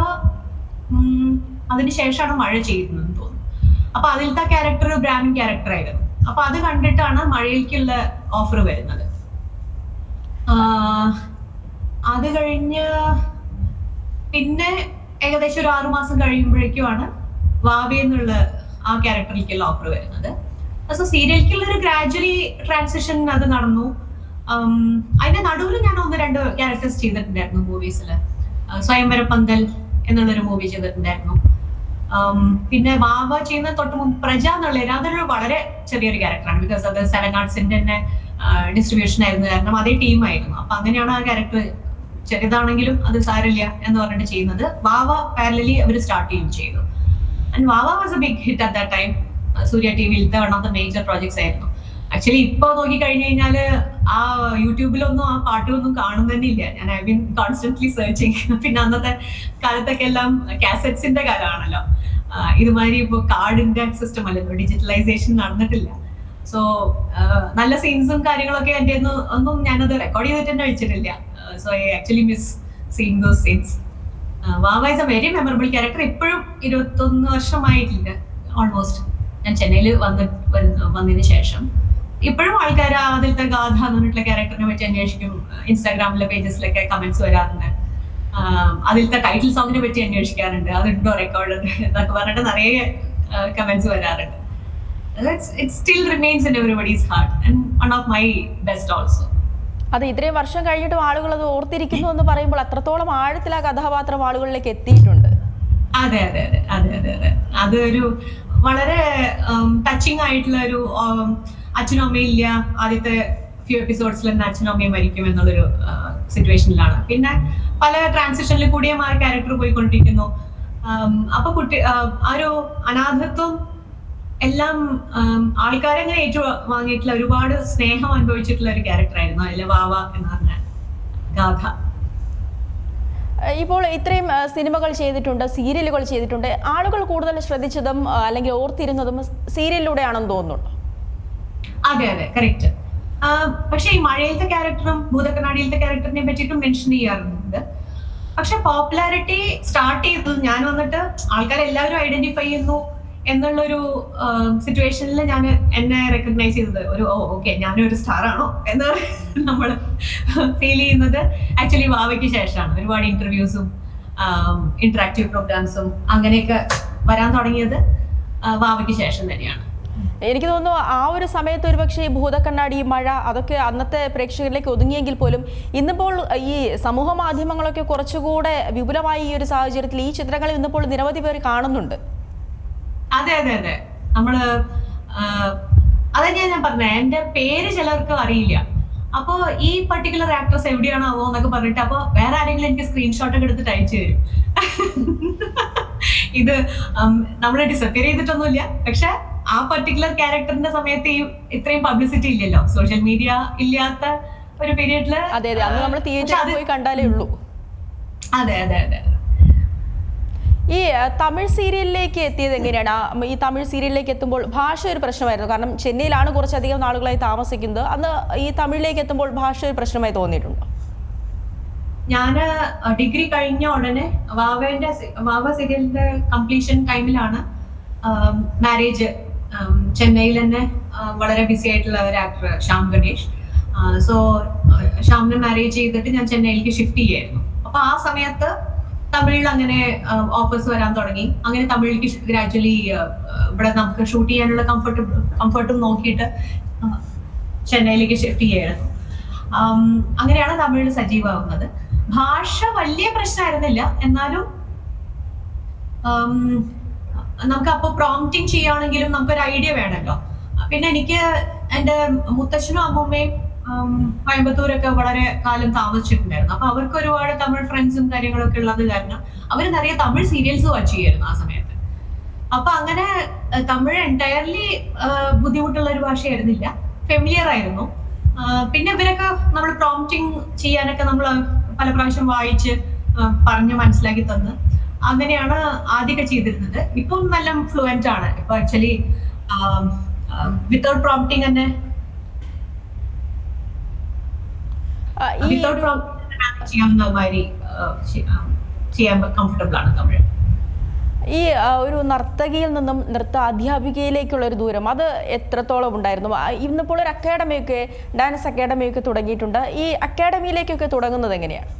S2: അതിനുശേഷമാണ് ശേഷമാണ് മഴ ചെയ്യുന്നതെന്ന് തോന്നുന്നു. അപ്പൊ അതിലത്തെ ക്യാരക്ടർ ബ്രാമിൻ ക്യാരക്ടർ ആയിരുന്നു. അപ്പൊ അത് കണ്ടിട്ടാണ് മഴയിലേക്കുള്ള ഓഫർ വരുന്നത്. അത് കഴിഞ്ഞ് പിന്നെ ഏകദേശം ഒരു ആറുമാസം കഴിയുമ്പോഴേക്കുമാണ് വാവി എന്നുള്ള ആ ക്യാരക്ടറിലേക്കുള്ള ഓഫർ വരുന്നത്. സോ സീരിയലിലേക്കുള്ള ഒരു ഗ്രാജുവലി ട്രാൻസിഷൻ അത് നടന്നു. അതിന്റെ നടുവിൽ ഞാൻ ഒന്ന് രണ്ട് ക്യാരക്ടേഴ്സ് ചെയ്തിട്ടുണ്ടായിരുന്നു മൂവീസിൽ സ്വയംവര പന്തൽ എന്നുള്ളൊരു മൂവി ചെയ്തിട്ടുണ്ടായിരുന്നു. പിന്നെ വാവ ചെയ്യുന്ന തൊട്ട് മുമ്പ് പ്രജ എന്നുള്ള അതൊരു വളരെ ചെറിയൊരു ക്യാരക്ടറാണ് ബിക്കോസ് അത് സെവൻ ആർട്സിന്റെ തന്നെ ഡിസ്ട്രിബ്യൂഷൻ ആയിരുന്നു. കാരണം അതേ ടീമായിരുന്നു അപ്പൊ അങ്ങനെയാണ് ആ ക്യാരക്ടർ ചെറുതാണെങ്കിലും അത് സാരില്ല എന്ന് പറഞ്ഞിട്ട് ചെയ്യുന്നത്. വാവ പാരലി അവർ സ്റ്റാർട്ട് ചെയ്യുകയും ചെയ്തു. And Vava was a big hit at the time Surya T വിയിലത്തെ one of the major projects ആയിരുന്നു. ആക്ച്വലി ഇപ്പൊ നോക്കി കഴിഞ്ഞു കഴിഞ്ഞാൽ ആ യൂട്യൂബിലൊന്നും ആ പാട്ടുകളൊന്നും കാണുന്നതന്നെയില്ല. ഞാൻ ഐ ബിൻ കോൺസ്റ്റന്റ്ലി സെർച്ചിങ് പിന്നെ അന്നത്തെ കാലത്തൊക്കെ എല്ലാം കാസറ്റ്സിന്റെ കാലമാണല്ലോ. ഇതുമാതിരി ഇപ്പോൾ കാർഡിന്റെ സിസ്റ്റം അല്ലല്ലോ ഡിജിറ്റലൈസേഷൻ നടന്നിട്ടില്ല. സോ നല്ല സീൻസും കാര്യങ്ങളൊക്കെ എന്റെ ഒന്നും ഞാനത് റെക്കോർഡ് ചെയ്തിട്ട് തന്നെ വെച്ചിട്ടില്ല so I actually miss seeing those scenes Vava is a very memorable character ഇപ്പോഴും ഇരുപത്തൊന്ന് വർഷമായിട്ടില്ല. ഓൾമോസ്റ്റ് ഞാൻ ചെന്നൈയിൽ വന്ന് വന്നതിന് ശേഷം. ഇപ്പോഴും ആൾക്കാർ അതിലത്തെ ഗാഥ എന്ന് പറഞ്ഞിട്ടുള്ള ക്യാരക്ടറിനെ പറ്റി അന്വേഷിക്കും. ഇൻസ്റ്റാഗ്രാമിലെ പേജസിലൊക്കെ കമന്റ്സ് വരാറുണ്ട്. അതിലത്തെ ടൈറ്റിൽ സോങ്ങിനെ പറ്റി അന്വേഷിക്കാറുണ്ട്. അതുണ്ടോ റെക്കോർഡ് എന്നൊക്കെ പറഞ്ഞിട്ട് നിറയെ കമന്റ്സ് വരാറുണ്ട്. It still remains in everybody's heart and one of my best also.
S1: അത് ഇത്രയും വർഷം കഴിഞ്ഞിട്ടും ആളുകൾ അത് ഓർത്തിരിക്കുന്നു എന്ന് പറയുമ്പോൾ അത്രത്തോളം ആഴത്തിൽ ആ കഥാപാത്രം ആളുകളിലേക്ക് എത്തിയിട്ടുണ്ട്.
S2: അതെ അതെ അതെ അതെ അതെ അതെ. അതൊരു വളരെ ടച്ചിങ് ആയിട്ടുള്ള ഒരു അച്ഛനും അമ്മയും ഇല്ല ആദ്യത്തെ ഫ്യൂ എപ്പിസോഡ്സിൽ തന്നെ അച്ഛനും അമ്മയും മരിക്കും എന്നുള്ളൊരു സിറ്റുവേഷനിലാണ് പിന്നെ പല ട്രാൻസിഷനിൽ കൂടിയും ആ ക്യാരക്ടർ പോയിക്കൊണ്ടിരിക്കുന്നു. അപ്പൊ കുട്ടി ആ ഒരു അനാഥത്വം എല്ലാം ആൾക്കാരെ അങ്ങനെ ഏറ്റു വാങ്ങിയിട്ടുള്ള ഒരുപാട് സ്നേഹം അനുഭവിച്ചിട്ടുള്ള ഒരു ക്യാരക്ടർ ആയിരുന്നു അതിലെ വാവ എന്ന് പറഞ്ഞ ഗാഥ.
S1: ഇപ്പോൾ ഇത്രയും സിനിമകൾ ചെയ്തിട്ടുണ്ട് സീരിയലുകൾ ചെയ്തിട്ടുണ്ട്. ആളുകൾ കൂടുതൽ ശ്രദ്ധിച്ചതും അല്ലെങ്കിൽ ഓർത്തിരുന്നതും സീരിയലിലൂടെയാണെന്ന് തോന്നുന്നുണ്ടോ?
S2: അതെ അതെ കറക്റ്റ് പക്ഷെ ഈ മഴയിലത്തെ ക്യാരക്ടറും ഭൂതക്കണ്ണാടിയിലത്തെ ക്യാരക്ടറിനെ പറ്റിയിട്ടും മെൻഷൻ ചെയ്യാറുണ്ട്. പക്ഷെ പോപ്പുലാരിറ്റി സ്റ്റാർട്ട് ചെയ്തത് ഞാൻ വന്നിട്ട് ആൾക്കാരെല്ലാവരും ഐഡന്റിഫൈ ചെയ്യുന്നു. എന്നുള്ളൊരു സിറ്റുവേഷനിൽ ഞാൻ എന്നെ റെക്കഗ്നൈസ് ചെയ്തത്. ഒരു ഓ ഓക്കെ ഒരു സ്റ്റാർ ആണോ എന്ന് നമ്മൾ ഫീൽ ചെയ്യുന്നത് ആക്ച്വലി വാവയ്ക്ക് ശേഷമാണ്. ഒരുപാട് ഇന്റർവ്യൂസും ഇന്ററാക്റ്റീവ് പ്രോഗ്രാംസും അങ്ങനെയൊക്കെ വരാൻ തുടങ്ങിയത് വാവയ്ക്ക് ശേഷം തന്നെയാണ്.
S1: എനിക്ക് തോന്നുന്നു ആ ഒരു സമയത്ത് ഒരുപക്ഷെ ഈ ഭൂതക്കണ്ണാടി മഴ അതൊക്കെ അന്നത്തെ പ്രേക്ഷകരിലേക്ക് ഒതുങ്ങിയെങ്കിൽ പോലും ഇന്നിപ്പോൾ ഈ സമൂഹ മാധ്യമങ്ങളൊക്കെ കുറച്ചുകൂടെ വിപുലമായ ഈ ഒരു സാഹചര്യത്തിൽ ഈ ചിത്രങ്ങൾ ഇന്നിപ്പോൾ നിരവധി പേർ കാണുന്നുണ്ട്.
S2: അതെ അതെ അതെ. നമ്മൾ അതെ ഞാൻ പറഞ്ഞ എന്റെ പേര് ചിലർക്ക് അറിയില്ല. അപ്പോ ഈ പർട്ടിക്കുലർ ആക്ട്രസ് എവിടെയാണാവോ എന്നൊക്കെ പറഞ്ഞിട്ട് അപ്പൊ വേറെ ആരെങ്കിലും എനിക്ക് സ്ക്രീൻഷോട്ട് ഒക്കെ എടുത്തിട്ട് അയച്ചു തരും. ഇത് നമ്മൾ ഡിസപ്പിയർ ചെയ്തിട്ടൊന്നുമില്ല. പക്ഷെ ആ പർട്ടിക്കുലർ ക്യാരക്ടറിന്റെ സമയത്ത് ഈ ഇത്രയും പബ്ലിസിറ്റി ഇല്ലല്ലോ. സോഷ്യൽ മീഡിയ ഇല്ലാത്ത ഒരു പീരീഡിൽ
S1: അതെ നമ്മൾ തിയേറ്ററിൽ പോയി കണ്ടാലേ ഉള്ളൂ.
S2: അതെ അതെ അതെ.
S1: ഈ തമിഴ് സീരിയലിലേക്ക് എത്തിയത് എങ്ങനെയാണ്? ഈ തമിഴ് സീരിയലിലേക്ക് എത്തുമ്പോൾ ഭാഷ ഒരു പ്രശ്നമായിരുന്നു. കാരണം ചെന്നൈയിലാണ് കുറച്ചധികം നാളുകളായി താമസിക്കുന്നത്. അന്ന് ഈ തമിഴിലേക്ക് എത്തുമ്പോൾ ഭാഷ ഒരു പ്രശ്നമായി തോന്നിയിട്ടുണ്ടോ?
S2: ഞാൻ ഡിഗ്രി കഴിഞ്ഞ ഉടനെ വാവേന്റെ വാവ സീരിയലിന്റെ കംപ്ലീഷൻ ടൈമിലാണ് മാരേജ് ചെന്നൈയിൽ തന്നെ വളരെ ബിസി ആയിട്ടുള്ള ഒരു ആക്ടർ ശ്യാം ഗണേഷ്. സോ ശ്യാമിനെ മാരേജ് ചെയ്തിട്ട് ഞാൻ ചെന്നൈയിലേക്ക് ഷിഫ്റ്റ് ചെയ്യായിരുന്നു. അപ്പൊ ആ സമയത്ത് തമിഴിൽ അങ്ങനെ ഓഫേഴ്സ് വരാൻ തുടങ്ങി. അങ്ങനെ തമിഴിലേക്ക് ഗ്രാജുവലി ഇവിടെ നമുക്ക് ഷൂട്ട് ചെയ്യാനുള്ള കംഫർട്ട് കംഫർട്ടും നോക്കിയിട്ട് ചെന്നൈയിലേക്ക് ഷിഫ്റ്റ് ചെയ്യായിരുന്നു. അങ്ങനെയാണ് തമിഴിൽ സജീവമാകുന്നത് ഭാഷ വലിയ പ്രശ്നമായിരുന്നില്ല. എന്നാലും നമുക്ക് അപ്പോൾ പ്രോംപ്റ്റിംഗ് ചെയ്യുകയാണെങ്കിലും നമുക്കൊരു ഐഡിയ വേണമല്ലോ. പിന്നെ എനിക്ക് എന്റെ മുത്തച്ഛനും അമ്മൂമ്മയും കോയമ്പത്തൂരൊക്കെ വളരെ കാലം താമസിച്ചിട്ടുണ്ടായിരുന്നു. അപ്പൊ അവർക്ക് ഒരുപാട് തമിഴ് ഫ്രണ്ട്സും കാര്യങ്ങളൊക്കെ ഉള്ളത് കാരണം അവർ നിറയെ തമിഴ് സീരിയൽസ് വാച്ച് ചെയ്യായിരുന്നു ആ സമയത്ത്. അപ്പൊ അങ്ങനെ തമിഴ് എന്റയർലി ബുദ്ധിമുട്ടുള്ള ഒരു ഭാഷയായിരുന്നില്ല. ഫെമിലിയർ ആയിരുന്നു. പിന്നെ ഇവരൊക്കെ നമ്മൾ പ്രോംപ്റ്റിംഗ് ചെയ്യാനൊക്കെ നമ്മൾ പല പ്രാവശ്യം വായിച്ച് പറഞ്ഞ് മനസ്സിലാക്കി തന്ന്. അങ്ങനെയാണ് ആദ്യമൊക്കെ ചെയ്തിരുന്നത്. ഇപ്പം നല്ല ഫ്ലുവന്റ് ആണ്. ഇപ്പൊ ആക്ച്വലി വിത്തൗട്ട് പ്രോംപ്റ്റിംഗ് തന്നെ
S1: ആ, ഈ
S2: ചെയ്യാവുന്ന മാതിരി ചെയ്യാൻ കംഫർട്ടബിൾ ആണ് തമിഴ്.
S1: ഈ ഒരു നർത്തകിയിൽ നിന്നും നൃത്ത അധ്യാപികയിലേക്കുള്ള ഒരു ദൂരം അത് എത്രത്തോളം ഉണ്ടായിരുന്നു? ഇന്നിപ്പോൾ ഒരു അക്കാഡമിയൊക്കെ ഡാൻസ് അക്കാഡമിയൊക്കെ തുടങ്ങിയിട്ടുണ്ട്. ഈ അക്കാഡമിയിലേക്കൊക്കെ തുടങ്ങുന്നത് എങ്ങനെയാണ്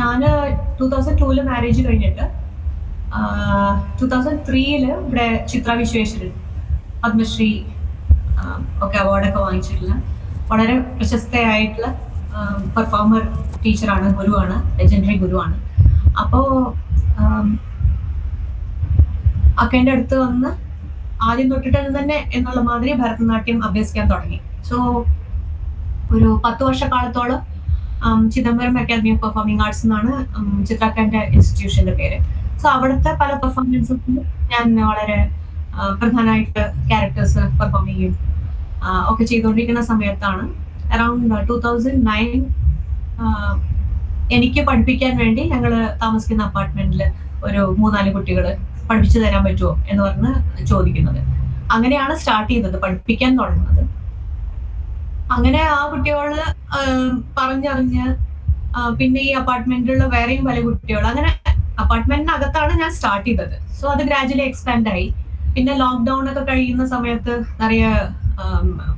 S2: ഞാൻ ടൂ തൗസൻഡ് ടൂൽ മാരേജ് കഴിഞ്ഞിട്ട് ടൂ തൗസൻഡ് ത്രീയിൽ ഇവിടെ ചിത്ര വിശ്വേശ്വരൻ പത്മശ്രീ ഒക്കെ അവാർഡൊക്കെ വാങ്ങിച്ചിട്ടുള്ള വളരെ പ്രശസ്തയായിട്ടുള്ള പെർഫോമർ ടീച്ചറാണ് ഗുരുവാണ് ലെജൻഡറി ഗുരുവാണ്. അപ്പോൾ അക്കേന്റെ അടുത്ത് വന്ന് ആദ്യം തൊട്ടിട്ട് തന്നെ എന്നുള്ള മാതിരി ഭരതനാട്യം അഭ്യസിക്കാൻ തുടങ്ങി. സോ ഒരു പത്ത് വർഷക്കാലത്തോളം Chidambaram academy of performing arts എന്നാണ് ഉം, ചിത്രാക്കാന്റെ ഇൻസ്റ്റിറ്റ്യൂഷന്റെ പേര്. സോ അവിടുത്തെ പല പെർഫോമൻസും ഞാൻ വളരെ പ്രധാനമായിട്ട് ക്യാരക്ടേഴ്സ് പെർഫോം ചെയ്യും ഒക്കെ ചെയ്തുകൊണ്ടിരിക്കുന്ന സമയത്താണ് അറൌണ്ട് ടൂ തൗസൻഡ് നയൻ എനിക്ക് പഠിപ്പിക്കാൻ വേണ്ടി ഞങ്ങൾ താമസിക്കുന്ന അപ്പാർട്ട്മെന്റിൽ ഒരു മൂന്നാൽ കുട്ടികൾ പഠിപ്പിച്ചു തരാൻ പറ്റുമോ എന്ന് പറഞ്ഞ് ചോദിക്കുന്നത്. അങ്ങനെയാണ് സ്റ്റാർട്ട് ചെയ്തത് പഠിപ്പിക്കാൻ തുടങ്ങുന്നത്. അങ്ങനെ ആ കുട്ടികൾ പറഞ്ഞറിഞ്ഞ് പിന്നെ ഈ അപ്പാർട്ട്മെന്റിലുള്ള വേറെയും പല കുട്ടികൾ അങ്ങനെ അപ്പാർട്ട്മെന്റിനകത്താണ് ഞാൻ സ്റ്റാർട്ട് ചെയ്തത്. സോ അത് ഗ്രാജുവലി എക്സ്പാൻഡ് ആയി. പിന്നെ ലോക്ക്ഡൌൺ ഒക്കെ കഴിയുന്ന സമയത്ത് നിറയെ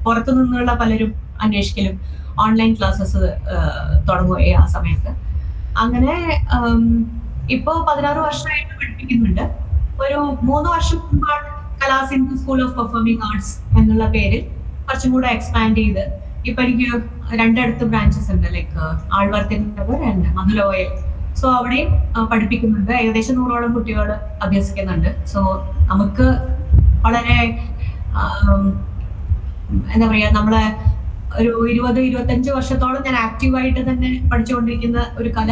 S2: പുറത്തു നിന്നുള്ള പലരും അന്വേഷിക്കലും ഓൺലൈൻ ക്ലാസ്സസ് തുടങ്ങുകയായി ആ സമയത്ത്. അങ്ങനെ ഇപ്പോ പതിനാറ് വർഷമായിട്ട് പഠിപ്പിക്കുന്നുണ്ട്. ഒരു മൂന്ന് വർഷം മുമ്പാണ് Kalasindhu school of performing arts എന്നുള്ള പേരിൽ കുറച്ചും കൂടെ എക്സ്പാൻഡ് ചെയ്ത് ഇപ്പൊ എനിക്ക് രണ്ടിടത്ത് ബ്രാഞ്ചസ് ഉണ്ട്. Like Alwarthiru Nagar and Maduravoyal so അവിടെയും പഠിപ്പിക്കുന്നുണ്ട്. ഏകദേശം നൂറോളം കുട്ടികൾ അഭ്യസിക്കുന്നുണ്ട്. സോ നമുക്ക് വളരെ എന്താ പറയാ നമ്മളെ ഒരു ഇരുപത് ഇരുപത്തഞ്ച് വർഷത്തോളം ഞാൻ ആക്റ്റീവായിട്ട് തന്നെ പഠിച്ചുകൊണ്ടിരിക്കുന്ന ഒരു കല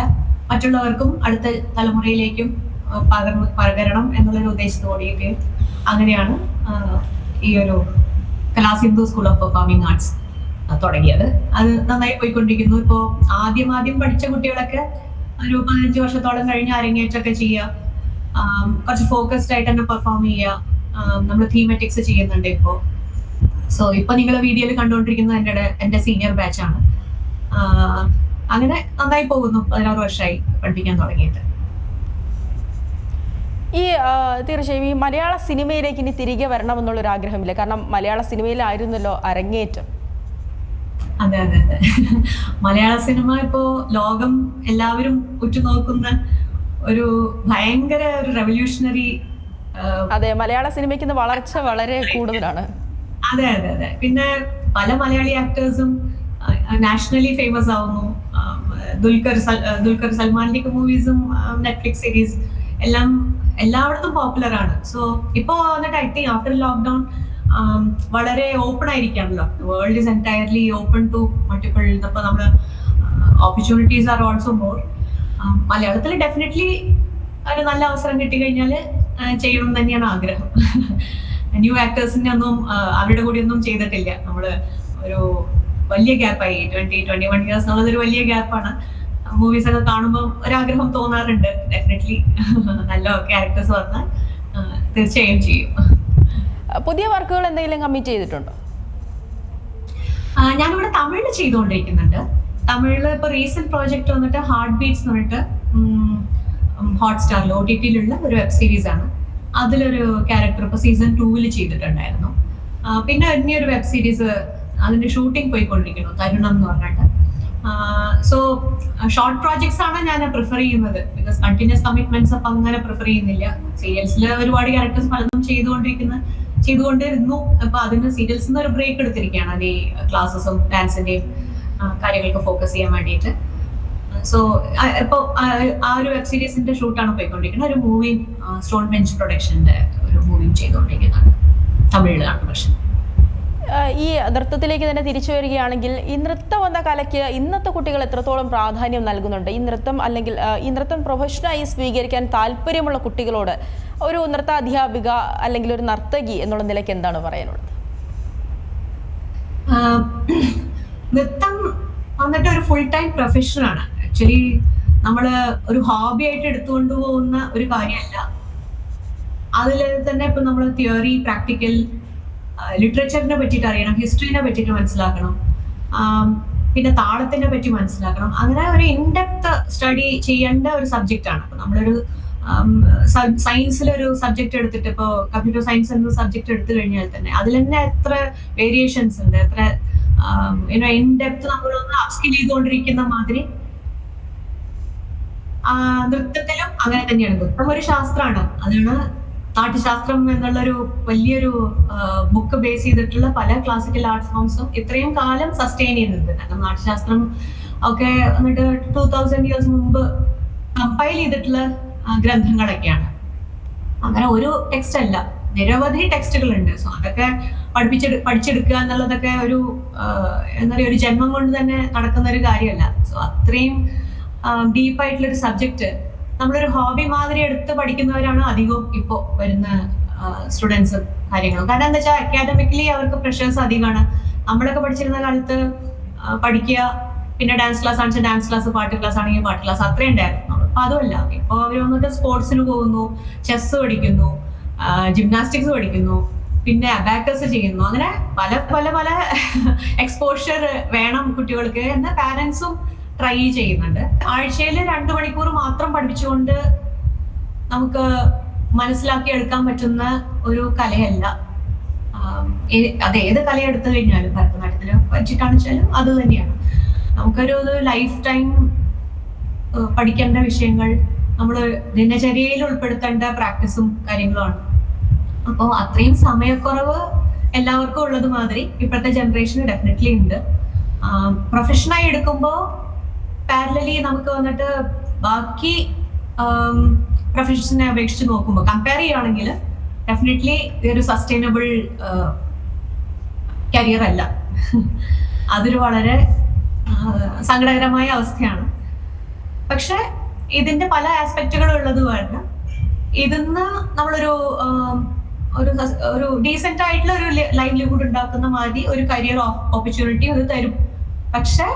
S2: മറ്റുള്ളവർക്കും അടുത്ത തലമുറയിലേക്കും പകർന്ന് പകരണം എന്നുള്ളൊരു ഉദ്ദേശത്തോടെയൊക്കെ അങ്ങനെയാണ് ഈ ഒരു Kalasindhu school of performing arts തുടങ്ങിയത്. അത് നന്നായി പോയിക്കൊണ്ടിരിക്കുന്നു. ഇപ്പോ ആദ്യം ആദ്യം പഠിച്ച കുട്ടികളൊക്കെ ഒരു പതിനഞ്ച് വർഷത്തോളം കഴിഞ്ഞ് അരങ്ങേറ്റമൊക്കെ ചെയ്യുക കുറച്ച് ഫോക്കസ്ഡ് ആയിട്ട് തന്നെ പെർഫോം ചെയ്യുക നമ്മൾ തീമാറ്റിക്സ് ചെയ്യുന്നുണ്ട് ഇപ്പോൾ സോ ഇപ്പൊ നിങ്ങൾ വീഡിയോയിൽ കണ്ടുകൊണ്ടിരിക്കുന്നത് എന്റെ എന്റെ സീനിയർ ബാച്ച് ആണ്. അങ്ങനെ നന്നായി പോകുന്നു. പതിനാറ് വർഷമായി പഠിപ്പിക്കാൻ തുടങ്ങിയിട്ട്.
S1: ഈ തീർച്ചയായും ഈ മലയാള സിനിമയിലേക്ക് ഇനി തിരികെ വരണമെന്നുള്ളൊരു ആഗ്രഹമില്ല. കാരണം മലയാള സിനിമയിലായിരുന്നല്ലോ അരങ്ങേറ്റം.
S2: അതെ അതെ അതെ. മലയാള സിനിമ ഇപ്പോ ലോകം എല്ലാവരും ഉറ്റുനോക്കുന്ന ഒരു ഭയങ്കര ഒരു റെവല്യൂഷണറി
S1: അതെ മലയാള സിനിമയ്ക്ക് വളർച്ച വളരെ കൂടുതലാണ്.
S2: അതെ അതെ അതെ. പിന്നെ പല മലയാളി ആക്ടേഴ്സും നാഷണലി ഫേമസ് ആവുന്നു. ദുൽഖർ ദുൽഖർ സൽമാന്റെ മൂവീസും നെറ്റ്ഫ്ലിക്സ് സീരീസ് എല്ലാം എല്ലായിടത്തും പോപ്പുലർ ആണ്. സോ ഇപ്പോ വന്നിട്ട് ഐ തിങ്ക് ആഫ്റ്റർ ലോക്ക്ഡൗൺ വളരെ open ആയിരിക്കാണല്ലോ world is entirely open to multiple ഇപ്പൊ നമ്മൾ ഓപ്പർച്യൂണിറ്റീസ് ആർ ഓൾസോ മോർ മലയാളത്തിൽ ഡെഫിനറ്റ്ലി ഒരു നല്ല അവസരം കിട്ടിക്കഴിഞ്ഞാൽ ചെയ്യണം തന്നെയാണ് ആഗ്രഹം. ന്യൂ ആക്ടേഴ്സിന്റെ ഒന്നും അവരുടെ കൂടെ ഒന്നും ചെയ്തിട്ടില്ല. നമ്മൾ ഒരു വലിയ ഗ്യാപ്പായി ട്വന്റി ട്വന്റി വൺ ഇയേഴ്സ് എന്നുള്ളത് ഒരു വലിയ ഗ്യാപ്പാണ് മൂവീസ് ഒക്കെ കാണുമ്പോൾ ഒരാഗ്രഹം തോന്നാറുണ്ട്. ഡെഫിനറ്റ്ലി നല്ല ക്യാരക്ടേഴ്സ് വന്നാൽ തീർച്ചയായും ചെയ്യും.
S1: പുതിയ വർക്കുകൾ എന്തെങ്കിലും കമ്മിറ്റ് ചെയ്തിട്ടുണ്ടോ?
S2: ഞാനിവിടെ തമിഴിൽ ചെയ്തുകൊണ്ടിരിക്കുന്നുണ്ട്. തമിഴിൽ ഇപ്പൊ റീസെന്റ് പ്രോജക്റ്റ് വന്നിട്ട് ഹാർട്ട് ബീറ്റ്സ് എന്ന് പറഞ്ഞിട്ട് ഹോട്ട്സ്റ്റാറിൽ ഒ ടി ടിയിലുള്ള ഒരു വെബ് സീരീസ് ആണ്. അതിലൊരു ക്യാരക്ടർ ഇപ്പൊ സീസൺ ടൂവിൽ ചെയ്തിട്ടുണ്ടായിരുന്നു. പിന്നെ ഇനിയൊരു ഒരു വെബ് സീരീസ് അതിന്റെ ഷൂട്ടിംഗ് പോയിക്കൊണ്ടിരിക്കുന്നു തരുണം എന്ന് പറഞ്ഞിട്ട്. സോ ഷോർട്ട് പ്രോജക്ട്സ് ആണ് ഞാൻ പ്രിഫർ ചെയ്യുന്നത്. ബിക്കോസ് കണ്ടിന്യൂസ് കമ്മിറ്റ്മെന്റ്സ് അപ്പം അങ്ങനെ പ്രിഫർ ചെയ്യുന്നില്ല. സീരിയൽസിൽ ഒരുപാട് ക്യാരക്ടേഴ്സ് പലതും ചെയ്തുകൊണ്ടിരിക്കുന്ന ചെയ്തുകൊണ്ടിരുന്നു. അപ്പൊ അതിന് സീരിയൽസ് ഒരു ബ്രേക്ക് എടുത്തിരിക്കുകയാണ്. അത് ഈ ക്ലാസ്സസും ഡാൻസിന്റെയും കാര്യങ്ങൾക്ക് ഫോക്കസ് ചെയ്യാൻ വേണ്ടിയിട്ട്. സോ ഇപ്പോൾ ആ ഒരു വെബ് സീരീസിന്റെ ഷൂട്ടാണ് പോയിക്കൊണ്ടിരിക്കുന്നത്. ഒരു മൂവി സ്റ്റോൺ ബെഞ്ച് പ്രൊഡക്ഷന്റെ ഒരു മൂവിയും ചെയ്തുകൊണ്ടിരിക്കുന്നതാണ് തമിഴിലാണ് പക്ഷെ.
S1: ഈ നൃത്തത്തിലേക്ക് തന്നെ തിരിച്ചു വരികയാണെങ്കിൽ ഈ നൃത്തം എന്ന കലയ്ക്ക് ഇന്നത്തെ കുട്ടികൾ എത്രത്തോളം പ്രാധാന്യം നൽകുന്നുണ്ട്? ഈ നൃത്തം അല്ലെങ്കിൽ ഈ നൃത്തം പ്രൊഫഷനായി സ്വീകരിക്കാൻ താല്പര്യമുള്ള കുട്ടികളോട് ഒരു നൃത്ത അധ്യാപിക അല്ലെങ്കിൽ ഒരു നർത്തകി എന്നുള്ള നിലയ്ക്ക് എന്താണ് പറയാനുള്ളത്?
S2: നൃത്തം വന്നിട്ട് ഒരു ഫുൾ ടൈം പ്രൊഫഷനാണ് ആക്ച്വലി നമ്മൾ ഒരു ഹോബി ആയിട്ട് എടുത്തുകൊണ്ട് പോകുന്ന ഒരു കാര്യമല്ല. അതിൽ തന്നെ ഇപ്പൊ നമ്മൾ തിയറി പ്രാക്ടിക്കൽ ലിറ്ററേച്ചറിനെ പറ്റിയിട്ട് അറിയണം ഹിസ്റ്ററിനെ പറ്റിയിട്ട് മനസ്സിലാക്കണം പിന്നെ താളത്തിനെ പറ്റി മനസ്സിലാക്കണം. അങ്ങനെ ഒരു ഇൻഡെപ്ത് സ്റ്റഡി ചെയ്യേണ്ട ഒരു സബ്ജക്റ്റ് ആണ്. അപ്പൊ നമ്മളൊരു സയൻസിലൊരു സബ്ജക്ട് എടുത്തിട്ട് ഇപ്പോൾ കമ്പ്യൂട്ടർ സയൻസ് എന്ന സബ്ജക്ട് എടുത്തു കഴിഞ്ഞാൽ തന്നെ അതിൽ തന്നെ എത്ര വേരിയേഷൻസ് ഉണ്ട് എത്ര ഇൻഡെപ്ത് ഇൻ ഡെപ്ത് നമ്മളൊന്ന് അപ്സ്കിൽ ചെയ്തുകൊണ്ടിരിക്കുന്ന മാതിരി നൃത്തത്തിലും അങ്ങനെ തന്നെയാണ്. നൃത്തം ഒരു ശാസ്ത്രമാണ് അതാണ് നാട്യശാസ്ത്രം എന്നുള്ളൊരു വലിയൊരു ബുക്ക് ബേസ് ചെയ്തിട്ടുള്ള പല ക്ലാസിക്കൽ ആർട്ട് ഫോംസും ഇത്രയും കാലം സസ്റ്റെയിൻ ചെയ്യുന്നുണ്ട്. കാരണം നാട്യശാസ്ത്രം ഒക്കെ എന്നിട്ട് ടൂ തൗസൻഡ് ഇയേഴ്സ് മുമ്പ് കമ്പൈൽ ചെയ്തിട്ടുള്ള ഗ്രന്ഥങ്ങളൊക്കെയാണ്. അങ്ങനെ ഒരു ടെക്സ്റ്റ് അല്ല. നിരവധി ടെക്സ്റ്റുകൾ ഉണ്ട് സോ അതൊക്കെ പഠിപ്പിച്ചെടു പഠിച്ചെടുക്കുക എന്നുള്ളതൊക്കെ ഒരു എന്താ പറയുക ഒരു ജന്മം കൊണ്ട് തന്നെ നടക്കുന്ന ഒരു കാര്യമല്ല. സോ അത്രയും ഡീപ്പ് ആയിട്ടുള്ള ഒരു സബ്ജക്റ്റ് നമ്മളൊരു ഹോബി മാതിരി എടുത്ത് പഠിക്കുന്നവരാണ് അധികവും ഇപ്പോൾ വരുന്ന സ്റ്റുഡൻസും കാര്യങ്ങളും. കാരണം എന്താ വെച്ചാൽ അക്കാദമിക്കലി അവർക്ക് പ്രഷേഴ്സ് അധികമാണ് നമ്മളൊക്കെ പഠിച്ചിരുന്ന കാലത്ത് പഠിക്കുക പിന്നെ ഡാൻസ് ക്ലാസ് വെച്ചാൽ ഡാൻസ് ക്ലാസ് പാട്ട് ക്ലാസ് ആണെങ്കിൽ പാട്ട് ക്ലാസ് അത്രയും ഉണ്ടായിരുന്നു അപ്പൊ അതുമല്ല. ഇപ്പൊ അവർ വന്നിട്ട് സ്പോർട്സിന് പോകുന്നു ചെസ് പഠിക്കുന്നു ജിംനാസ്റ്റിക്സ് പഠിക്കുന്നു പിന്നെ അബാക്കസ് ചെയ്യുന്നു. അങ്ങനെ പല പല പല എക്സ്പോഷർ വേണം കുട്ടികൾക്ക്. എന്നാൽ പാരന്റ്സും ട്രൈ ചെയ്യുന്നുണ്ട്. ആഴ്ചയിൽ രണ്ടു മണിക്കൂർ മാത്രം പഠിപ്പിച്ചുകൊണ്ട് നമുക്ക് മനസ്സിലാക്കി എടുക്കാൻ പറ്റുന്ന ഒരു കലയല്ല. അത് ഏത് കല എടുത്തു കഴിഞ്ഞാലും ഭരതനാട്യത്തിനെ വെച്ചാലും അത് തന്നെയാണ്. നമുക്കൊരു ലൈഫ് ടൈം പഠിക്കേണ്ട വിഷയങ്ങൾ നമ്മൾ ദിനചര്യയിൽ ഉൾപ്പെടുത്തേണ്ട പ്രാക്ടീസും കാര്യങ്ങളുമാണ്. അപ്പോൾ അത്രയും സമയക്കുറവ് എല്ലാവർക്കും ഉള്ളത് മാതിരി ഇപ്പോഴത്തെ ജനറേഷന് ഡെഫിനറ്റ്ലി ഉണ്ട്. പ്രൊഫഷനായി എടുക്കുമ്പോൾ പാരലലി നമുക്ക് വന്നിട്ട് ബാക്കി പ്രൊഫഷൻസിനെ അപേക്ഷിച്ച് നോക്കുമ്പോൾ കമ്പയർ ചെയ്യുകയാണെങ്കിൽ ഡെഫിനറ്റ്ലി ഇതൊരു സസ്റ്റൈനബിൾ കരിയർ അല്ല. അതൊരു വളരെ സങ്കടകരമായ അവസ്ഥയാണ്. പക്ഷെ ഇതിന്റെ പല ആസ്പെക്റ്റുകൾ ഉള്ളത് കാരണം ഇതിന്ന് നമ്മളൊരു ഒരു ഒരു ഡീസെന്റ് ആയിട്ടുള്ള ഒരു ലൈവ്ലിഹുഡ് ഉണ്ടാക്കുന്ന മാതിരി ഒരു കരിയർ ഓപ്പർച്യൂണിറ്റി അത് തരും. പക്ഷെ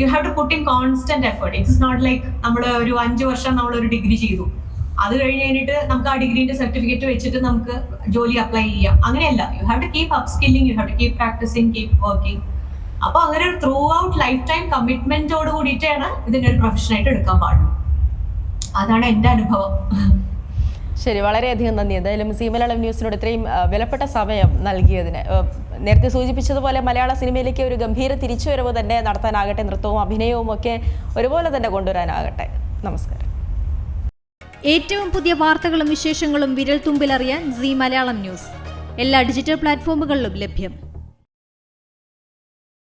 S2: you have to put in constant effort it's not like നമ്മൾ ഒരു അഞ്ച് വർഷം നമ്മൾ ഒരു ഡിഗ്രി ചെയ്തു. അത് കഴിഞ്ഞ് കഴിഞ്ഞിട്ട് നമുക്ക് ആ ഡിഗ്രീന്റെ സർട്ടിഫിക്കറ്റ് വെച്ചിട്ട് നമുക്ക് ജോലി അപ്ലൈ ചെയ്യാം. അങ്ങനെയല്ല. You have to keep up skilling you have to keep practising keep working അപ്പൊ അങ്ങനെ ഒരു ത്രൂ ഔട്ട് ലൈഫ് ടൈം കമ്മിറ്റ്മെന്റോട് കൂടിയിട്ടാണ് ഇതിന്റെ ഒരു പ്രൊഫഷനായിട്ട് എടുക്കാൻ പാടുള്ളൂ. അതാണ് എന്റെ അനുഭവം.
S1: ശരി വളരെയധികം നന്ദി. എന്തായാലും സി മലയാളം ന്യൂസിനോട് ഇത്രയും വിലപ്പെട്ട സമയം നൽകിയതിന്. നേരത്തെ സൂചിപ്പിച്ചതുപോലെ മലയാള സിനിമയിലേക്ക് ഒരു ഗംഭീര തിരിച്ചുവരവ് തന്നെ നടത്താനാകട്ടെ നൃത്തവും അഭിനയവും ഒക്കെ ഒരുപോലെ തന്നെ കൊണ്ടുവരാനാകട്ടെ. നമസ്കാരം.
S3: ഏറ്റവും പുതിയ വാർത്തകളും വിശേഷങ്ങളും വിരൽ തുമ്പിലറിയാൻ സി മലയാളം ന്യൂസ്. എല്ലാ ഡിജിറ്റൽ പ്ലാറ്റ്ഫോമുകളിലും ലഭ്യം.